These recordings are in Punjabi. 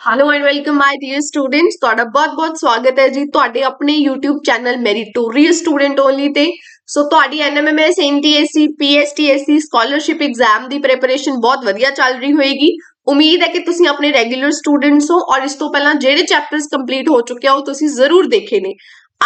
Hello and welcome my dear students ਤੁਹਾਡਾ ਬਹੁਤ-ਬਹੁਤ ਸਵਾਗਤ ਹੈ ਜੀ ਤੁਹਾਡੇ ਆਪਣੇ YouTube channel meritorious student only ਤੇ। ਸੋ ਤੁਹਾਡੀ NMMS NTSC PSTSC scholarship exam ਦੀ ਪ੍ਰੈਪਰੇਸ਼ਨ ਬਹੁਤ ਵਧੀਆ ਚੱਲ ਰਹੀ ਹੋਏਗੀ। ਉਮੀਦ ਹੈ ਕਿ ਤੁਸੀਂ ਆਪਣੇ ਰੈਗੂਲਰ ਸਟੂਡੈਂਟਸ ਹੋ ਔਰ ਇਸ ਤੋਂ ਪਹਿਲਾਂ ਜਿਹੜੇ ਚੈਪਟਰਸ ਕੰਪਲੀਟ ਹੋ ਚੁੱਕੇ ਆ, ਉਹ ਤੁਸੀਂ ਜ਼ਰੂਰ ਦੇਖੇ ਨੇ।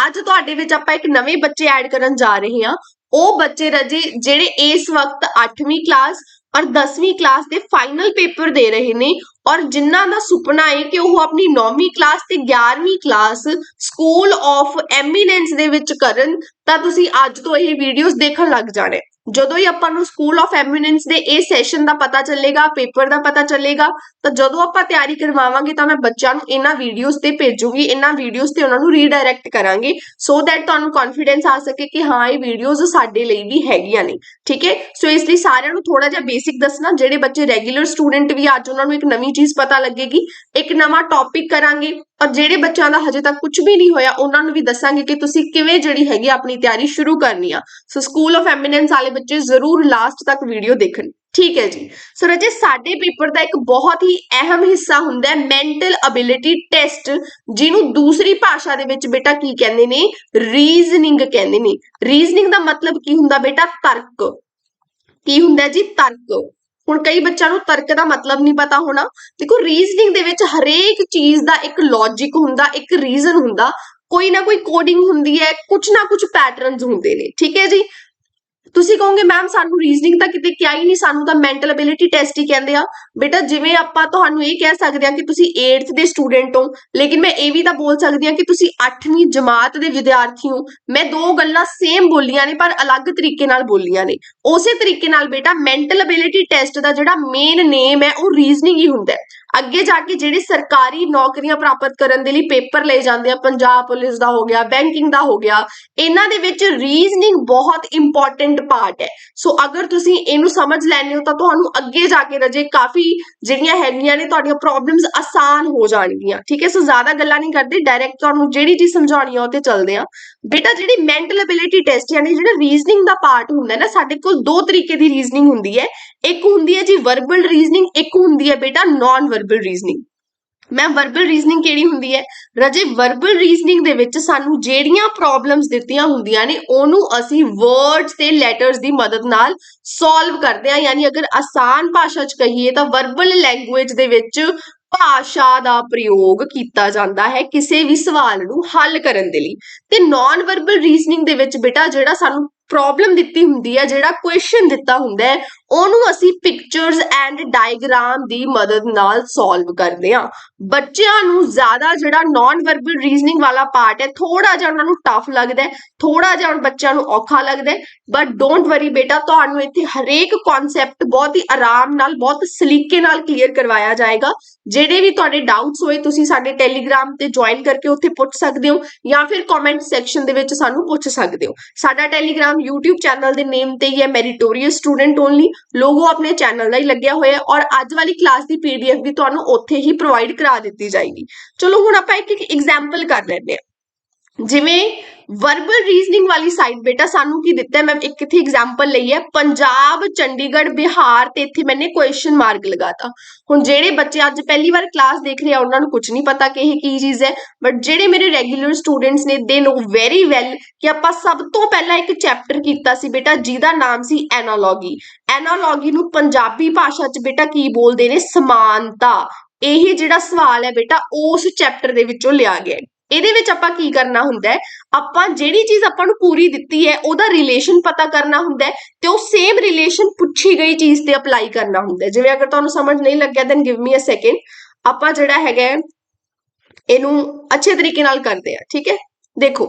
ਅੱਜ ਤੁਹਾਡੇ ਵਿੱਚ ਆਪਾਂ ਇੱਕ ਨਵੇਂ ਬੱਚੇ ਐਡ ਕਰਨ ਜਾ ਰਹੇ ਹਾਂ। ਉਹ ਬੱਚੇ ਰਜੇ ਜਿਹੜੇ ਇਸ ਵਕਤ 8ਵੀਂ ਕਲਾਸ ਔਰ 10ਵੀਂ ਕਲਾਸ ਦੇ ਫਾਈਨਲ ਪੇਪਰ ਦੇ ਰਹੇ ਨੇ। ਔਰ ਜਿਨ੍ਹਾਂ ਦਾ ਸੁਪਨਾ ਹੈ ਕਿ ਉਹ ਆਪਣੀ 9ਵੀਂ ਕਲਾਸ ਤੇ 11ਵੀਂ ਕਲਾਸ ਸਕੂਲ ਆਫ ਐਮੀਨੈਂਸ ਦੇ ਵਿੱਚ ਕਰਨ, ਤਾਂ ਤੁਸੀਂ ਅੱਜ ਤੋਂ ਇਹ ਵੀਡੀਓਜ਼ ਦੇਖਣ ਲੱਗ ਜਾਣੇ। ਜਦੋਂ ਹੀ ਆਪਾਂ ਨੂੰ ਸਕੂਲ ਆਫ ਐਮੀਨੈਂਸ ਦੇ ਇਹ ਸੈਸ਼ਨ ਦਾ ਪਤਾ ਚੱਲੇਗਾ ਪੇਪਰ ਦਾ ਪਤਾ ਚੱਲੇਗਾ, ਤਾਂ ਜਦੋਂ ਆਪਾਂ ਤਿਆਰੀ ਕਰਵਾਵਾਂਗੇ ਤਾਂ ਮੈਂ ਬੱਚਿਆਂ ਨੂੰ ਇਹਨਾਂ ਵੀਡੀਓਜ਼ ਤੇ ਭੇਜੂਗੀ, ਇਹਨਾਂ ਵੀਡੀਓਜ਼ ਤੇ ਉਹਨਾਂ ਨੂੰ ਰੀਡਾਇਰੈਕਟ ਕਰਾਂਗੇ ਸੋ ਦੈਟ ਤੁਹਾਨੂੰ ਕੌਨਫੀਡੈਂਸ ਆ ਸਕੇ ਕਿ ਹਾਂ, ਇਹ ਵੀਡੀਓਜ਼ ਸਾਡੇ ਲਈ ਵੀ ਹੈਗੀਆਂ ਨੇ। ਠੀਕ ਹੈ? ਸੋ ਇਸ ਲਈ ਸਾਰਿਆਂ ਨੂੰ ਥੋੜਾ ਜਿਹਾ ਬੇਸਿਕ ਦੱਸਣਾ, ਜਿਹੜੇ ਬੱਚੇ ਰੈਗੂਲਰ ਸਟੂਡੈਂਟ ਵੀ ਅੱਜ ਉਹਨਾਂ ਨੂੰ ਇੱਕ ਨਵੀਂ ਚੀਜ਼ ਪਤਾ ਲੱਗੇਗੀ, ਇੱਕ ਨਵਾਂ ਟੌਪਿਕ ਕਰਾਂਗੇ ਔਰ ਜਿਹੜੇ ਬੱਚਿਆਂ ਦਾ ਹਜੇ ਤੱਕ ਕੁਝ ਵੀ ਨਹੀਂ ਹੋਇਆ, ਉਹਨਾਂ ਨੂੰ ਵੀ ਦੱਸਾਂਗੇ ਕਿ ਤੁਸੀਂ ਕਿਵੇਂ ਜਿਹੜੀ ਹੈਗੀ ਆਪਣੀ ਤਿਆਰੀ ਸ਼ੁਰੂ ਕਰਨੀ ਆ। ਸੋ ਸਕੂਲ ਆਫ ਐਮੀਨੈਂਸ ਵਾਲੇ ਬੱਚੇ ਜ਼ਰੂਰ ਲਾਸਟ ਤੱਕ ਵੀਡੀਓ ਦੇਖਣ। ਠੀਕ ਹੈ ਜੀ। ਸੋ ਰਜੇ, ਸਾਡੇ ਪੇਪਰ ਦਾ ਇੱਕ ਬਹੁਤ ਹੀ ਅਹਿਮ ਹਿੱਸਾ ਹੁੰਦਾ ਹੈ ਮੈਂਟਲ ਅਬਿਲਿਟੀ ਟੈਸਟ ਜਿਹਨੂੰ ਦੂਸਰੀ ਭਾਸ਼ਾ ਦੇ ਵਿੱਚ ਬੇਟਾ ਕੀ ਕਹਿੰਦੇ ਨੇ? ਰੀਜ਼ਨਿੰਗ ਕਹਿੰਦੇ ਨੇ। ਰੀਜ਼ਨਿੰਗ ਦਾ ਮਤਲਬ ਕੀ ਹੁੰਦਾ ਬੇਟਾ? ਤਰਕ। ਕੀ ਹੁੰਦਾ ਜੀ? ਤਰਕ। ਹੁਣ ਕਈ ਬੱਚਿਆਂ ਨੂੰ ਤਰਕ ਦਾ ਮਤਲਬ ਨਹੀਂ ਪਤਾ ਹੋਣਾ। ਦੇਖੋ ਰੀਜ਼ਨਿੰਗ ਦੇ ਵਿੱਚ ਹਰੇਕ ਚੀਜ਼ ਦਾ ਇੱਕ ਲੌਜੀਕ ਹੁੰਦਾ, ਇੱਕ ਰੀਜ਼ਨ ਹੁੰਦਾ। ਕੋਈ ਨਾ ਕੋਈ ਕੋਡਿੰਗ ਹੁੰਦੀ ਹੈ ਕੁਝ ਨਾ ਕੁਝ ਪੈਟਰਨਸ ਹੁੰਦੇ ਨੇ। ਠੀਕ ਹੈ ਜੀ? ਤੁਸੀਂ ਕਹੋਗੇ ਮੈਮ ਸਾਨੂੰ ਰੀਜ਼ਨਿੰਗ ਤਾਂ ਕਿਤੇ ਕਿਹਾ ਹੀ ਨਹੀਂ, ਸਾਨੂੰ ਤਾਂ ਮੈਂਟਲ ਅਬਿਲਿਟੀ ਟੈਸਟ ਹੀ ਕਹਿੰਦੇ ਆ। ਬੇਟਾ, ਜਿਵੇਂ ਆਪਾਂ ਤੁਹਾਨੂੰ ਇਹ ਕਹਿ ਸਕਦੇ ਆ ਕਿ ਤੁਸੀਂ 8th ਦੇ ਸਟੂਡੈਂਟ ਹੋ, ਲੇਕਿਨ ਮੈਂ ਇਹ ਵੀ ਤਾਂ ਬੋਲ ਸਕਦੀ ਆ ਕਿ ਤੁਸੀਂ 8ਵੀਂ ਜਮਾਤ ਦੇ ਵਿਦਿਆਰਥੀ ਹੋ। ਮੈਂ ਦੋ ਗੱਲਾਂ ਸੇਮ ਬੋਲੀਆਂ ਨੇ, ਪਰ ਅਲੱਗ ਤਰੀਕੇ ਨਾਲ ਬੋਲੀਆਂ ਨੇ। ਉਸੇ ਤਰੀਕੇ ਨਾਲ ਬੇਟਾ ਮੈਂਟਲ ਅਬਿਲਿਟੀ ਟੈਸਟ ਦਾ ਜਿਹੜਾ ਮੇਨ ਨੇਮ ਹੈ, ਉਹ ਰੀਜ਼ਨਿੰਗ ਹੀ ਹੁੰਦਾ ਹੈ। ਅੱਗੇ ਜਾ ਕੇ ਜਿਹੜੇ ਸਰਕਾਰੀ ਨੌਕਰੀਆਂ ਪ੍ਰਾਪਤ ਕਰਨ ਦੇ ਲਈ ਪੇਪਰ ਲਏ ਜਾਂਦੇ ਆ, ਪੰਜਾਬ ਪੁਲਿਸ ਦਾ ਹੋ ਗਿਆ ਬੈਂਕਿੰਗ ਦਾ ਹੋ ਗਿਆ, ਇਹਨਾਂ ਦੇ ਵਿੱਚ ਰੀਜ਼ਨਿੰਗ ਬਹੁਤ ਇੰਪੋਰਟੈਂਟ ਪਾਰਟ ਹੈ। ਸੋ ਅਗਰ ਤੁਸੀਂ ਇਹਨੂੰ ਸਮਝ ਲੈਂਦੇ ਹੋ ਤਾਂ ਤੁਹਾਨੂੰ ਅੱਗੇ ਜਾ ਕੇ ਰਜੇ ਕਾਫੀ ਜਿਹੜੀਆਂ ਹੈਗੀਆਂ ਨੇ, ਤੁਹਾਡੀਆਂ ਪ੍ਰੋਬਲਮਸ ਆਸਾਨ ਹੋ ਜਾਣਗੀਆਂ। ਠੀਕ ਹੈ? ਸੋ ਜ਼ਿਆਦਾ ਗੱਲਾਂ ਨਹੀਂ ਕਰਦੇ ਡਾਇਰੈਕਟ ਤੁਹਾਨੂੰ ਜਿਹੜੀ ਚੀਜ਼ ਸਮਝਾਉਣੀ ਆ, ਉਹ ਤੇ ਚੱਲਦੇ ਆ। ਬੇਟਾ, ਜਿਹੜੀ ਮੈਂਟਲ ਅਬਿਲਿਟੀ ਟੈਸਟ ਯਾਨੀ ਜਿਹੜਾ ਰੀਜ਼ਨਿੰਗ ਦਾ ਪਾਰਟ ਹੁੰਦਾ ਨਾ, ਸਾਡੇ ਕੋਲ ਦੋ ਤਰੀਕੇ ਦੀ ਰੀਜ਼ਨਿੰਗ ਹੁੰਦੀ ਹੈ। ਇੱਕ ਹੁੰਦੀ ਹੈ ਜੀ ਵਰਬਲ ਰੀਜ਼ਨਿੰਗ ਇੱਕ ਹੁੰਦੀ ਹੈ ਬੇਟਾ ਨਾਨ ਵਰਬਲ ਰੀਜ਼ਨਿੰਗ ਮੈਂ ਵਰਬਲ ਰੀਜ਼ਨਿੰਗ ਕਿਹੜੀ ਹੁੰਦੀ ਹੈ? ਰਜੇ ਵਰਬਲ ਰੀਜ਼ਨਿੰਗ ਦੇ ਵਿੱਚ ਸਾਨੂੰ ਜਿਹੜੀਆਂ ਪ੍ਰੋਬਲਮਸ ਦਿੱਤੀਆਂ ਹੁੰਦੀਆਂ ਨੇ, ਉਹਨੂੰ ਅਸੀਂ ਵਰਡਸ ਤੇ ਲੈਟਰਸ ਦੀ ਮਦਦ ਨਾਲ ਸੋਲਵ ਕਰਦੇ ਹਾਂ। ਯਾਨੀ ਅਗਰ ਆਸਾਨ ਭਾਸ਼ਾ 'ਚ ਕਹੀਏ ਤਾਂ ਵਰਬਲ ਲੈਂਗੁਏਜ ਦੇ ਵਿੱਚ ਭਾਸ਼ਾ ਦਾ ਪ੍ਰਯੋਗ ਕੀਤਾ ਜਾਂਦਾ ਹੈ ਕਿਸੇ ਵੀ ਸਵਾਲ ਨੂੰ ਹੱਲ ਕਰਨ ਦੇ ਲਈ। ਤੇ ਨਾਨ ਵਰਬਲ ਰੀਜ਼ਨਿੰਗ ਦੇ ਵਿੱਚ ਬੇਟਾ, ਜਿਹੜਾ ਸਾਨੂੰ ਪ੍ਰੋਬਲਮ ਦਿੱਤੀ ਹੁੰਦੀ ਹੈ, ਜਿਹੜਾ ਕੁਐਸਚਨ ਦਿੱਤਾ ਹੁੰਦਾ ਹੈ ਉਹਨੂੰ ਅਸੀਂ ਪਿਕਚਰਸ ਐਂਡ ਡਾਇਗ੍ਰਾਮ ਦੀ ਮਦਦ ਨਾਲ ਸੋਲਵ ਕਰਦੇ ਹਾਂ। ਬੱਚਿਆਂ ਨੂੰ ਜ਼ਿਆਦਾ ਜਿਹੜਾ ਨਾਨ ਵਰਬਲ ਰੀਜ਼ਨਿੰਗ ਵਾਲਾ ਪਾਰਟ ਹੈ ਥੋੜਾ ਜਿਹਾ ਉਹਨਾਂ ਨੂੰ ਟਫ ਲੱਗਦਾ ਹੈ ਥੋੜਾ ਜਿਹਾ ਬੱਚਿਆਂ ਨੂੰ ਔਖਾ ਲੱਗਦਾ ਬਟ ਡੋਂਟ ਵਰੀ ਬੇਟਾ, ਤੁਹਾਨੂੰ ਇੱਥੇ ਹਰੇਕ ਕਨਸੈਪਟ ਬਹੁਤ ਹੀ ਆਰਾਮ ਨਾਲ, ਬਹੁਤ ਸਲੀਕੇ ਨਾਲ ਕਲੀਅਰ ਕਰਵਾਇਆ ਜਾਏਗਾ। ਜਿਹੜੇ ਵੀ ਤੁਹਾਡੇ ਡਾਊਟਸ ਹੋਏ, ਤੁਸੀਂ ਸਾਡੇ ਟੈਲੀਗ੍ਰਾਮ ਤੇ ਜੁਆਇਨ ਕਰਕੇ ਉੱਥੇ ਪੁੱਛ ਸਕਦੇ ਹੋ ਜਾਂ ਫਿਰ ਕਮੈਂਟ ਸੈਕਸ਼ਨ ਦੇ ਵਿੱਚ ਸਾਨੂੰ ਪੁੱਛ ਸਕਦੇ ਹੋ। ਸਾਡਾ ਟੈਲੀਗ੍ਰਾਮ YouTube ਚੈਨਲ ਦੇ ਨੇਮ ਤੇ ਹੀ ਹੈ ਮੈਰੀਟੋਰੀਅਸ ਸਟੂਡੈਂਟ ਓਨਲੀ ਲੋਗੋ ਆਪਣੇ ਚੈਨਲ ਦਾ ਹੀ ਲੱਗਿਆ ਹੋਇਆ ਔਰ ਅੱਜ ਵਾਲੀ ਕਲਾਸ ਦੀ PDF ਵੀ ਤੁਹਾਨੂੰ ਉੱਥੇ ਹੀ ਪ੍ਰੋਵਾਈਡ ਕਰਾ ਦਿੱਤੀ ਜਾਏਗੀ। ਚਲੋ ਹੁਣ ਆਪਾਂ ਇੱਕ ਇੱਕ ਐਗਜ਼ਾਮਪਲ ਕਰ ਲੈਂਦੇ ਹਾਂ। ਜਿਵੇਂ ਵਰਬਲ ਰੀਜ਼ਨਿੰਗ ਵਾਲੀ ਸਾਈਡ ਬੇਟਾ, ਸਾਨੂੰ ਕੀ ਦਿੱਤਾ ਮੈਂ ਇੱਕ ਇੱਥੇ ਐਗਜ਼ਾਮਪਲ ਲਈ ਹੈ। ਪੰਜਾਬ, ਚੰਡੀਗੜ੍ਹ, ਬਿਹਾਰ ਤੇ ਇੱਥੇ ਮੈਨੇ ਕੁਐਸਚਨ ਮਾਰਕ ਲਗਾਤਾ। ਹੁਣ ਜਿਹੜੇ ਬੱਚੇ ਅੱਜ ਪਹਿਲੀ ਵਾਰ ਕਲਾਸ ਦੇਖ ਰਹੇ ਆ, ਉਹਨਾਂ ਨੂੰ ਕੁਝ ਨਹੀਂ ਪਤਾ ਕਿ ਇਹ ਕੀ ਚੀਜ਼ ਹੈ। ਬਟ ਜਿਹੜੇ ਮੇਰੇ ਰੈਗੂਲਰ ਸਟੂਡੈਂਟਸ ਨੇ ਦੇ ਨੋ ਵੈਰੀ ਵੈਲ ਕਿ ਆਪਾਂ ਸਭ ਤੋਂ ਪਹਿਲਾਂ ਇੱਕ ਚੈਪਟਰ ਕੀਤਾ ਸੀ ਬੇਟਾ, ਜਿਹਦਾ ਨਾਮ ਸੀ ਐਨਾਲੋਗੀ ਐਨਾਲੋਗੀ ਨੂੰ ਪੰਜਾਬੀ ਭਾਸ਼ਾ 'ਚ ਬੇਟਾ ਕੀ ਬੋਲਦੇ ਨੇ? ਸਮਾਨਤਾ। ਇਹ ਜਿਹੜਾ ਸਵਾਲ ਹੈ ਬੇਟਾ, ਉਸ ਚੈਪਟਰ ਦੇ ਵਿੱਚੋਂ ਲਿਆ ਗਿਆ ਹੈ। ਇਹਦੇ ਵਿੱਚ ਆਪਾਂ ਕੀ ਕਰਨਾ ਹੁੰਦਾ ਹੈ? ਆਪਾਂ ਜਿਹੜੀ ਚੀਜ਼ ਆਪਾਂ ਨੂੰ ਪੂਰੀ ਦਿੱਤੀ ਹੈ, ਉਹਦਾ ਰਿਲੇਸ਼ਨ ਪਤਾ ਕਰਨਾ ਹੁੰਦਾ ਹੈ ਤੇ ਉਹ ਸੇਮ ਰਿਲੇਸ਼ਨ ਪੁੱਛੀ ਗਈ ਚੀਜ਼ ਤੇ ਅਪਲਾਈ ਕਰਨਾ ਹੁੰਦਾ ਹੈ। ਜਿਵੇਂ ਅਗਰ ਤੁਹਾਨੂੰ ਸਮਝ ਨਹੀਂ ਲੱਗਿਆ then give me a second ਆਪਾਂ ਜਿਹੜਾ ਹੈਗਾ ਇਹਨੂੰ ਅੱਛੇ ਤਰੀਕੇ ਨਾਲ ਕਰਦੇ ਆ ਠੀਕ ਹੈ? ਦੇਖੋ,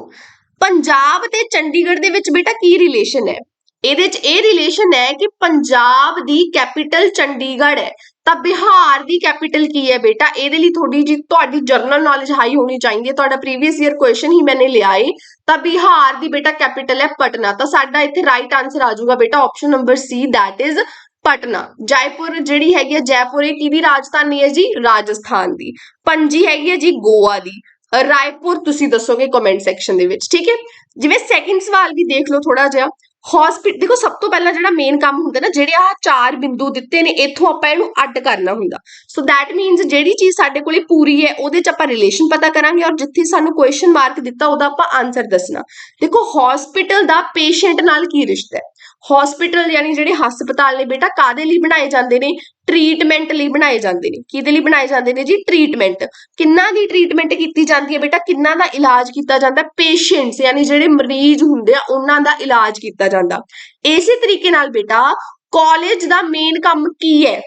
ਪੰਜਾਬ ਤੇ ਚੰਡੀਗੜ੍ਹ ਦੇ ਵਿੱਚ ਬੇਟਾ ਕੀ ਰਿਲੇਸ਼ਨ ਹੈ? ਇਹਦੇ 'ਚ ਇਹ ਰਿਲੇਸ਼ਨ ਹੈ ਕਿ ਪੰਜਾਬ ਦੀ ਕੈਪੀਟਲ ਚੰਡੀਗੜ੍ਹ ਹੈ। ਤਾਂ ਬਿਹਾਰ ਦੀ ਕੈਪੀਟਲ ਕੀ ਹੈ ਬੇਟਾ? ਇਹਦੇ ਲਈ ਥੋੜੀ ਜੀ, ਤੁਹਾਡੀ ਜਰਨਲ ਨੌਲੇਜ ਹਾਈ ਹੋਣੀ ਚਾਹੀਦੀ ਹੈ। ਤੁਹਾਡਾ ਪ੍ਰੀਵੀਅਸ ਈਅਰ ਕੁਐਸਚਨ ਹੀ ਮੈਨੇ ਲਿਆ ਏ। ਤਾਂ ਬਿਹਾਰ ਦੀ ਬੇਟਾ ਕੈਪੀਟਲ ਹੈ ਪਟਨਾ। ਤਾਂ ਸਾਡਾ ਇੱਥੇ ਰਾਈਟ ਆਨਸਰ ਆ ਜਾਊਗਾ ਬੇਟਾ option number C that is Patna. Jaipur ਜਿਹੜੀ ਹੈਗੀ ਹੈ, ਜੈਪੁਰ ਇਹ ਕਿਹਦੀ ਰਾਜਧਾਨੀ ਹੈ ਜੀ? ਰਾਜਸਥਾਨ ਦੀ। ਪੰਜੀ ਹੈਗੀ ਹੈ ਜੀ ਗੋਆ ਦੀ। ਰਾਏਪੁਰ ਤੁਸੀਂ ਦੱਸੋਗੇ ਕਮੈਂਟ ਸੈਕਸ਼ਨ ਦੇ ਵਿੱਚ, ਠੀਕ ਹੈ? ਜਿਵੇਂ ਸੈਕਿੰਡ ਸਵਾਲ ਵੀ ਦੇਖ ਲਓ ਥੋੜਾ ਜਿਹਾ। ਹਸਪੀਟਲ ਦੇਖੋ, ਸਭ ਤੋਂ ਪਹਿਲਾਂ ਜਿਹੜਾ ਮੇਨ ਕੰਮ ਹੁੰਦਾ ਨਾ, ਜਿਹੜੇ ਆਹ ਚਾਰ ਬਿੰਦੂ ਦਿੱਤੇ ਨੇ, ਇੱਥੋਂ ਆਪਾਂ ਇਹਨੂੰ ਅੱਡ ਕਰਨਾ ਹੁੰਦਾ। ਸੋ ਥੈਟ ਮੀਨਸ ਜਿਹੜੀ ਚੀਜ਼ ਸਾਡੇ ਕੋਲੇ ਪੂਰੀ ਹੈ, ਉਹਦੇ ਚ ਆਪਾਂ ਰਿਲੇਸ਼ਨ ਪਤਾ ਕਰਾਂਗੇ ਔਰ ਜਿੱਥੇ ਸਾਨੂੰ ਕੁਐਸਚਨ ਮਾਰਕ ਦਿੱਤਾ, ਉਹਦਾ ਆਪਾਂ ਆਨਸਰ ਦੱਸਣਾ। ਦੇਖੋ ਹਸਪੀਟਲ ਦਾ ਪੇਸ਼ੈਂਟ ਨਾਲ ਕੀ ਰਿਸ਼ਤਾ ਹੈ? ਹਸਪੀਟਲ ਯਾਨੀ ਜਿਹੜੇ ਹਸਪਤਾਲ ਨੇ ਬੇਟਾ ਕਾਦੇ ਲਈ ਬਣਾਏ ਜਾਂਦੇ ਨੇ? ਟ੍ਰੀਟਮੈਂਟ ਲਈ ਬਣਾਏ ਜਾਂਦੇ ਨੇ। ਕਿਹਦੇ ਲਈ ਬਣਾਏ ਜਾਂਦੇ ਨੇ ਜੀ? ਟ੍ਰੀਟਮੈਂਟ ਕਿੰਨਾ ਦੀ ਟ੍ਰੀਟਮੈਂਟ ਕੀਤੀ ਜਾਂਦੀ ਹੈ ਬੇਟਾ? ਕਿੰਨਾ ਦਾ ਇਲਾਜ ਕੀਤਾ ਜਾਂਦਾ? ਪੇਸ਼ੈਂਟਸ ਯਾਨੀ ਜਿਹੜੇ ਮਰੀਜ਼ ਹੁੰਦੇ ਆ, ਉਹਨਾਂ ਦਾ ਇਲਾਜ ਕੀਤਾ ਜਾਂਦਾ। ਇਸੇ ਤਰੀਕੇ ਨਾਲ ਬੇਟਾ ਕਾਲਜ ਦਾ ਮੇਨ ਕੰਮ ਕੀ ਹੈ?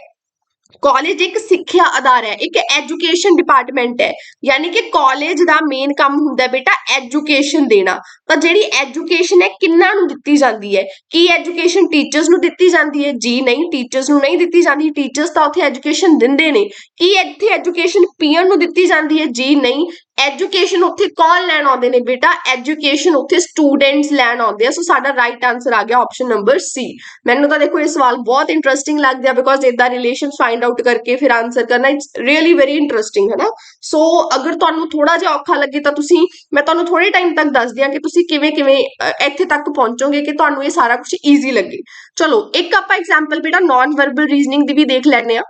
ਕਾਲਜ ਇੱਕ ਸਿੱਖਿਆ ਅਦਾਰਾ ਹੈ, ਇੱਕ ਐਜੂਕੇਸ਼ਨ ਡਿਪਾਰਟਮੈਂਟ ਹੈ। ਯਾਨੀ ਕਿ ਕਾਲਜ ਦਾ ਮੇਨ ਕੰਮ ਹੁੰਦਾ ਬੇਟਾ ਐਜੂਕੇਸ਼ਨ ਦੇਣਾ। ਤਾਂ ਜਿਹੜੀ ਐਜੂਕੇਸ਼ਨ ਹੈ, ਕਿੰਨਾਂ ਨੂੰ ਦਿੱਤੀ ਜਾਂਦੀ ਹੈ? ਕੀ ਐਜੂਕੇਸ਼ਨ ਟੀਚਰਸ ਨੂੰ ਦਿੱਤੀ ਜਾਂਦੀ ਹੈ? ਜੀ ਨਹੀਂ ਟੀਚਰਸ ਨੂੰ ਨਹੀਂ ਦਿੱਤੀ ਜਾਂਦੀ। ਟੀਚਰਸ ਤਾਂ ਉੱਥੇ ਐਜੂਕੇਸ਼ਨ ਦਿੰਦੇ ਨੇ। ਕੀ ਇੱਥੇ ਐਜੂਕੇਸ਼ਨ ਪੀਅਨ ਨੂੰ ਦਿੱਤੀ ਜਾਂਦੀ ਹੈ? ਜੀ ਨਹੀਂ ਐਜੂਕੇਸ਼ਨ ਉੱਥੇ ਕੌਣ ਲੈਣ ਆਉਂਦੇ ਨੇ ਬੇਟਾ? ਐਜੂਕੇਸ਼ਨ ਉੱਥੇ ਸਟੂਡੈਂਟਸ ਲੈਣ ਆਉਂਦੇ ਆ। ਸੋ ਸਾਡਾ ਰਾਈਟ ਆਨਸਰ ਆ ਗਿਆ ਆਪਸ਼ਨ ਨੰਬਰ ਸੀ ਮੈਨੂੰ ਤਾਂ ਦੇਖੋ ਇਹ ਸਵਾਲ ਬਹੁਤ ਇੰਟਰਸਟਿੰਗ ਲੱਗਦਾ ਬਿਕੋਜ਼ ਇਦਾਂ ਰਿਲੇਸ਼ਨ ਫਾਈਂਡ ਆਊਟ ਕਰਕੇ ਫਿਰ ਆਨਸਰ ਕਰਨਾ ਇਟਸ ਰੀਅਲੀ ਵੈਰੀ ਇੰਟਰਸਟਿੰਗ ਹੈ ਨਾ ਸੋ ਅਗਰ ਤੁਹਾਨੂੰ ਥੋੜਾ ਜਿਹਾ ਔਖਾ ਲੱਗੇ ਤਾਂ ਤੁਸੀਂ, ਮੈਂ ਤੁਹਾਨੂੰ ਥੋੜੇ ਟਾਈਮ ਤੱਕ ਦੱਸ ਦਿਆਂ ਕਿ ਤੁਸੀਂ ਕਿਵੇਂ ਕਿਵੇਂ ਇੱਥੇ ਤੱਕ ਪਹੁੰਚੋਗੇ ਕਿ ਤੁਹਾਨੂੰ ਇਹ ਸਾਰਾ ਕੁਝ ਈਜ਼ੀ ਲੱਗੇ। ਚਲੋ ਇੱਕ ਆਪਾਂ ਐਗਜ਼ਾਮਪਲ ਬੇਟਾ ਨਾਨ ਵਰਬਲ ਰੀਜ਼ਨਿੰਗ ਦੀ ਵੀ ਦੇਖ ਲੈਣੇ ਆ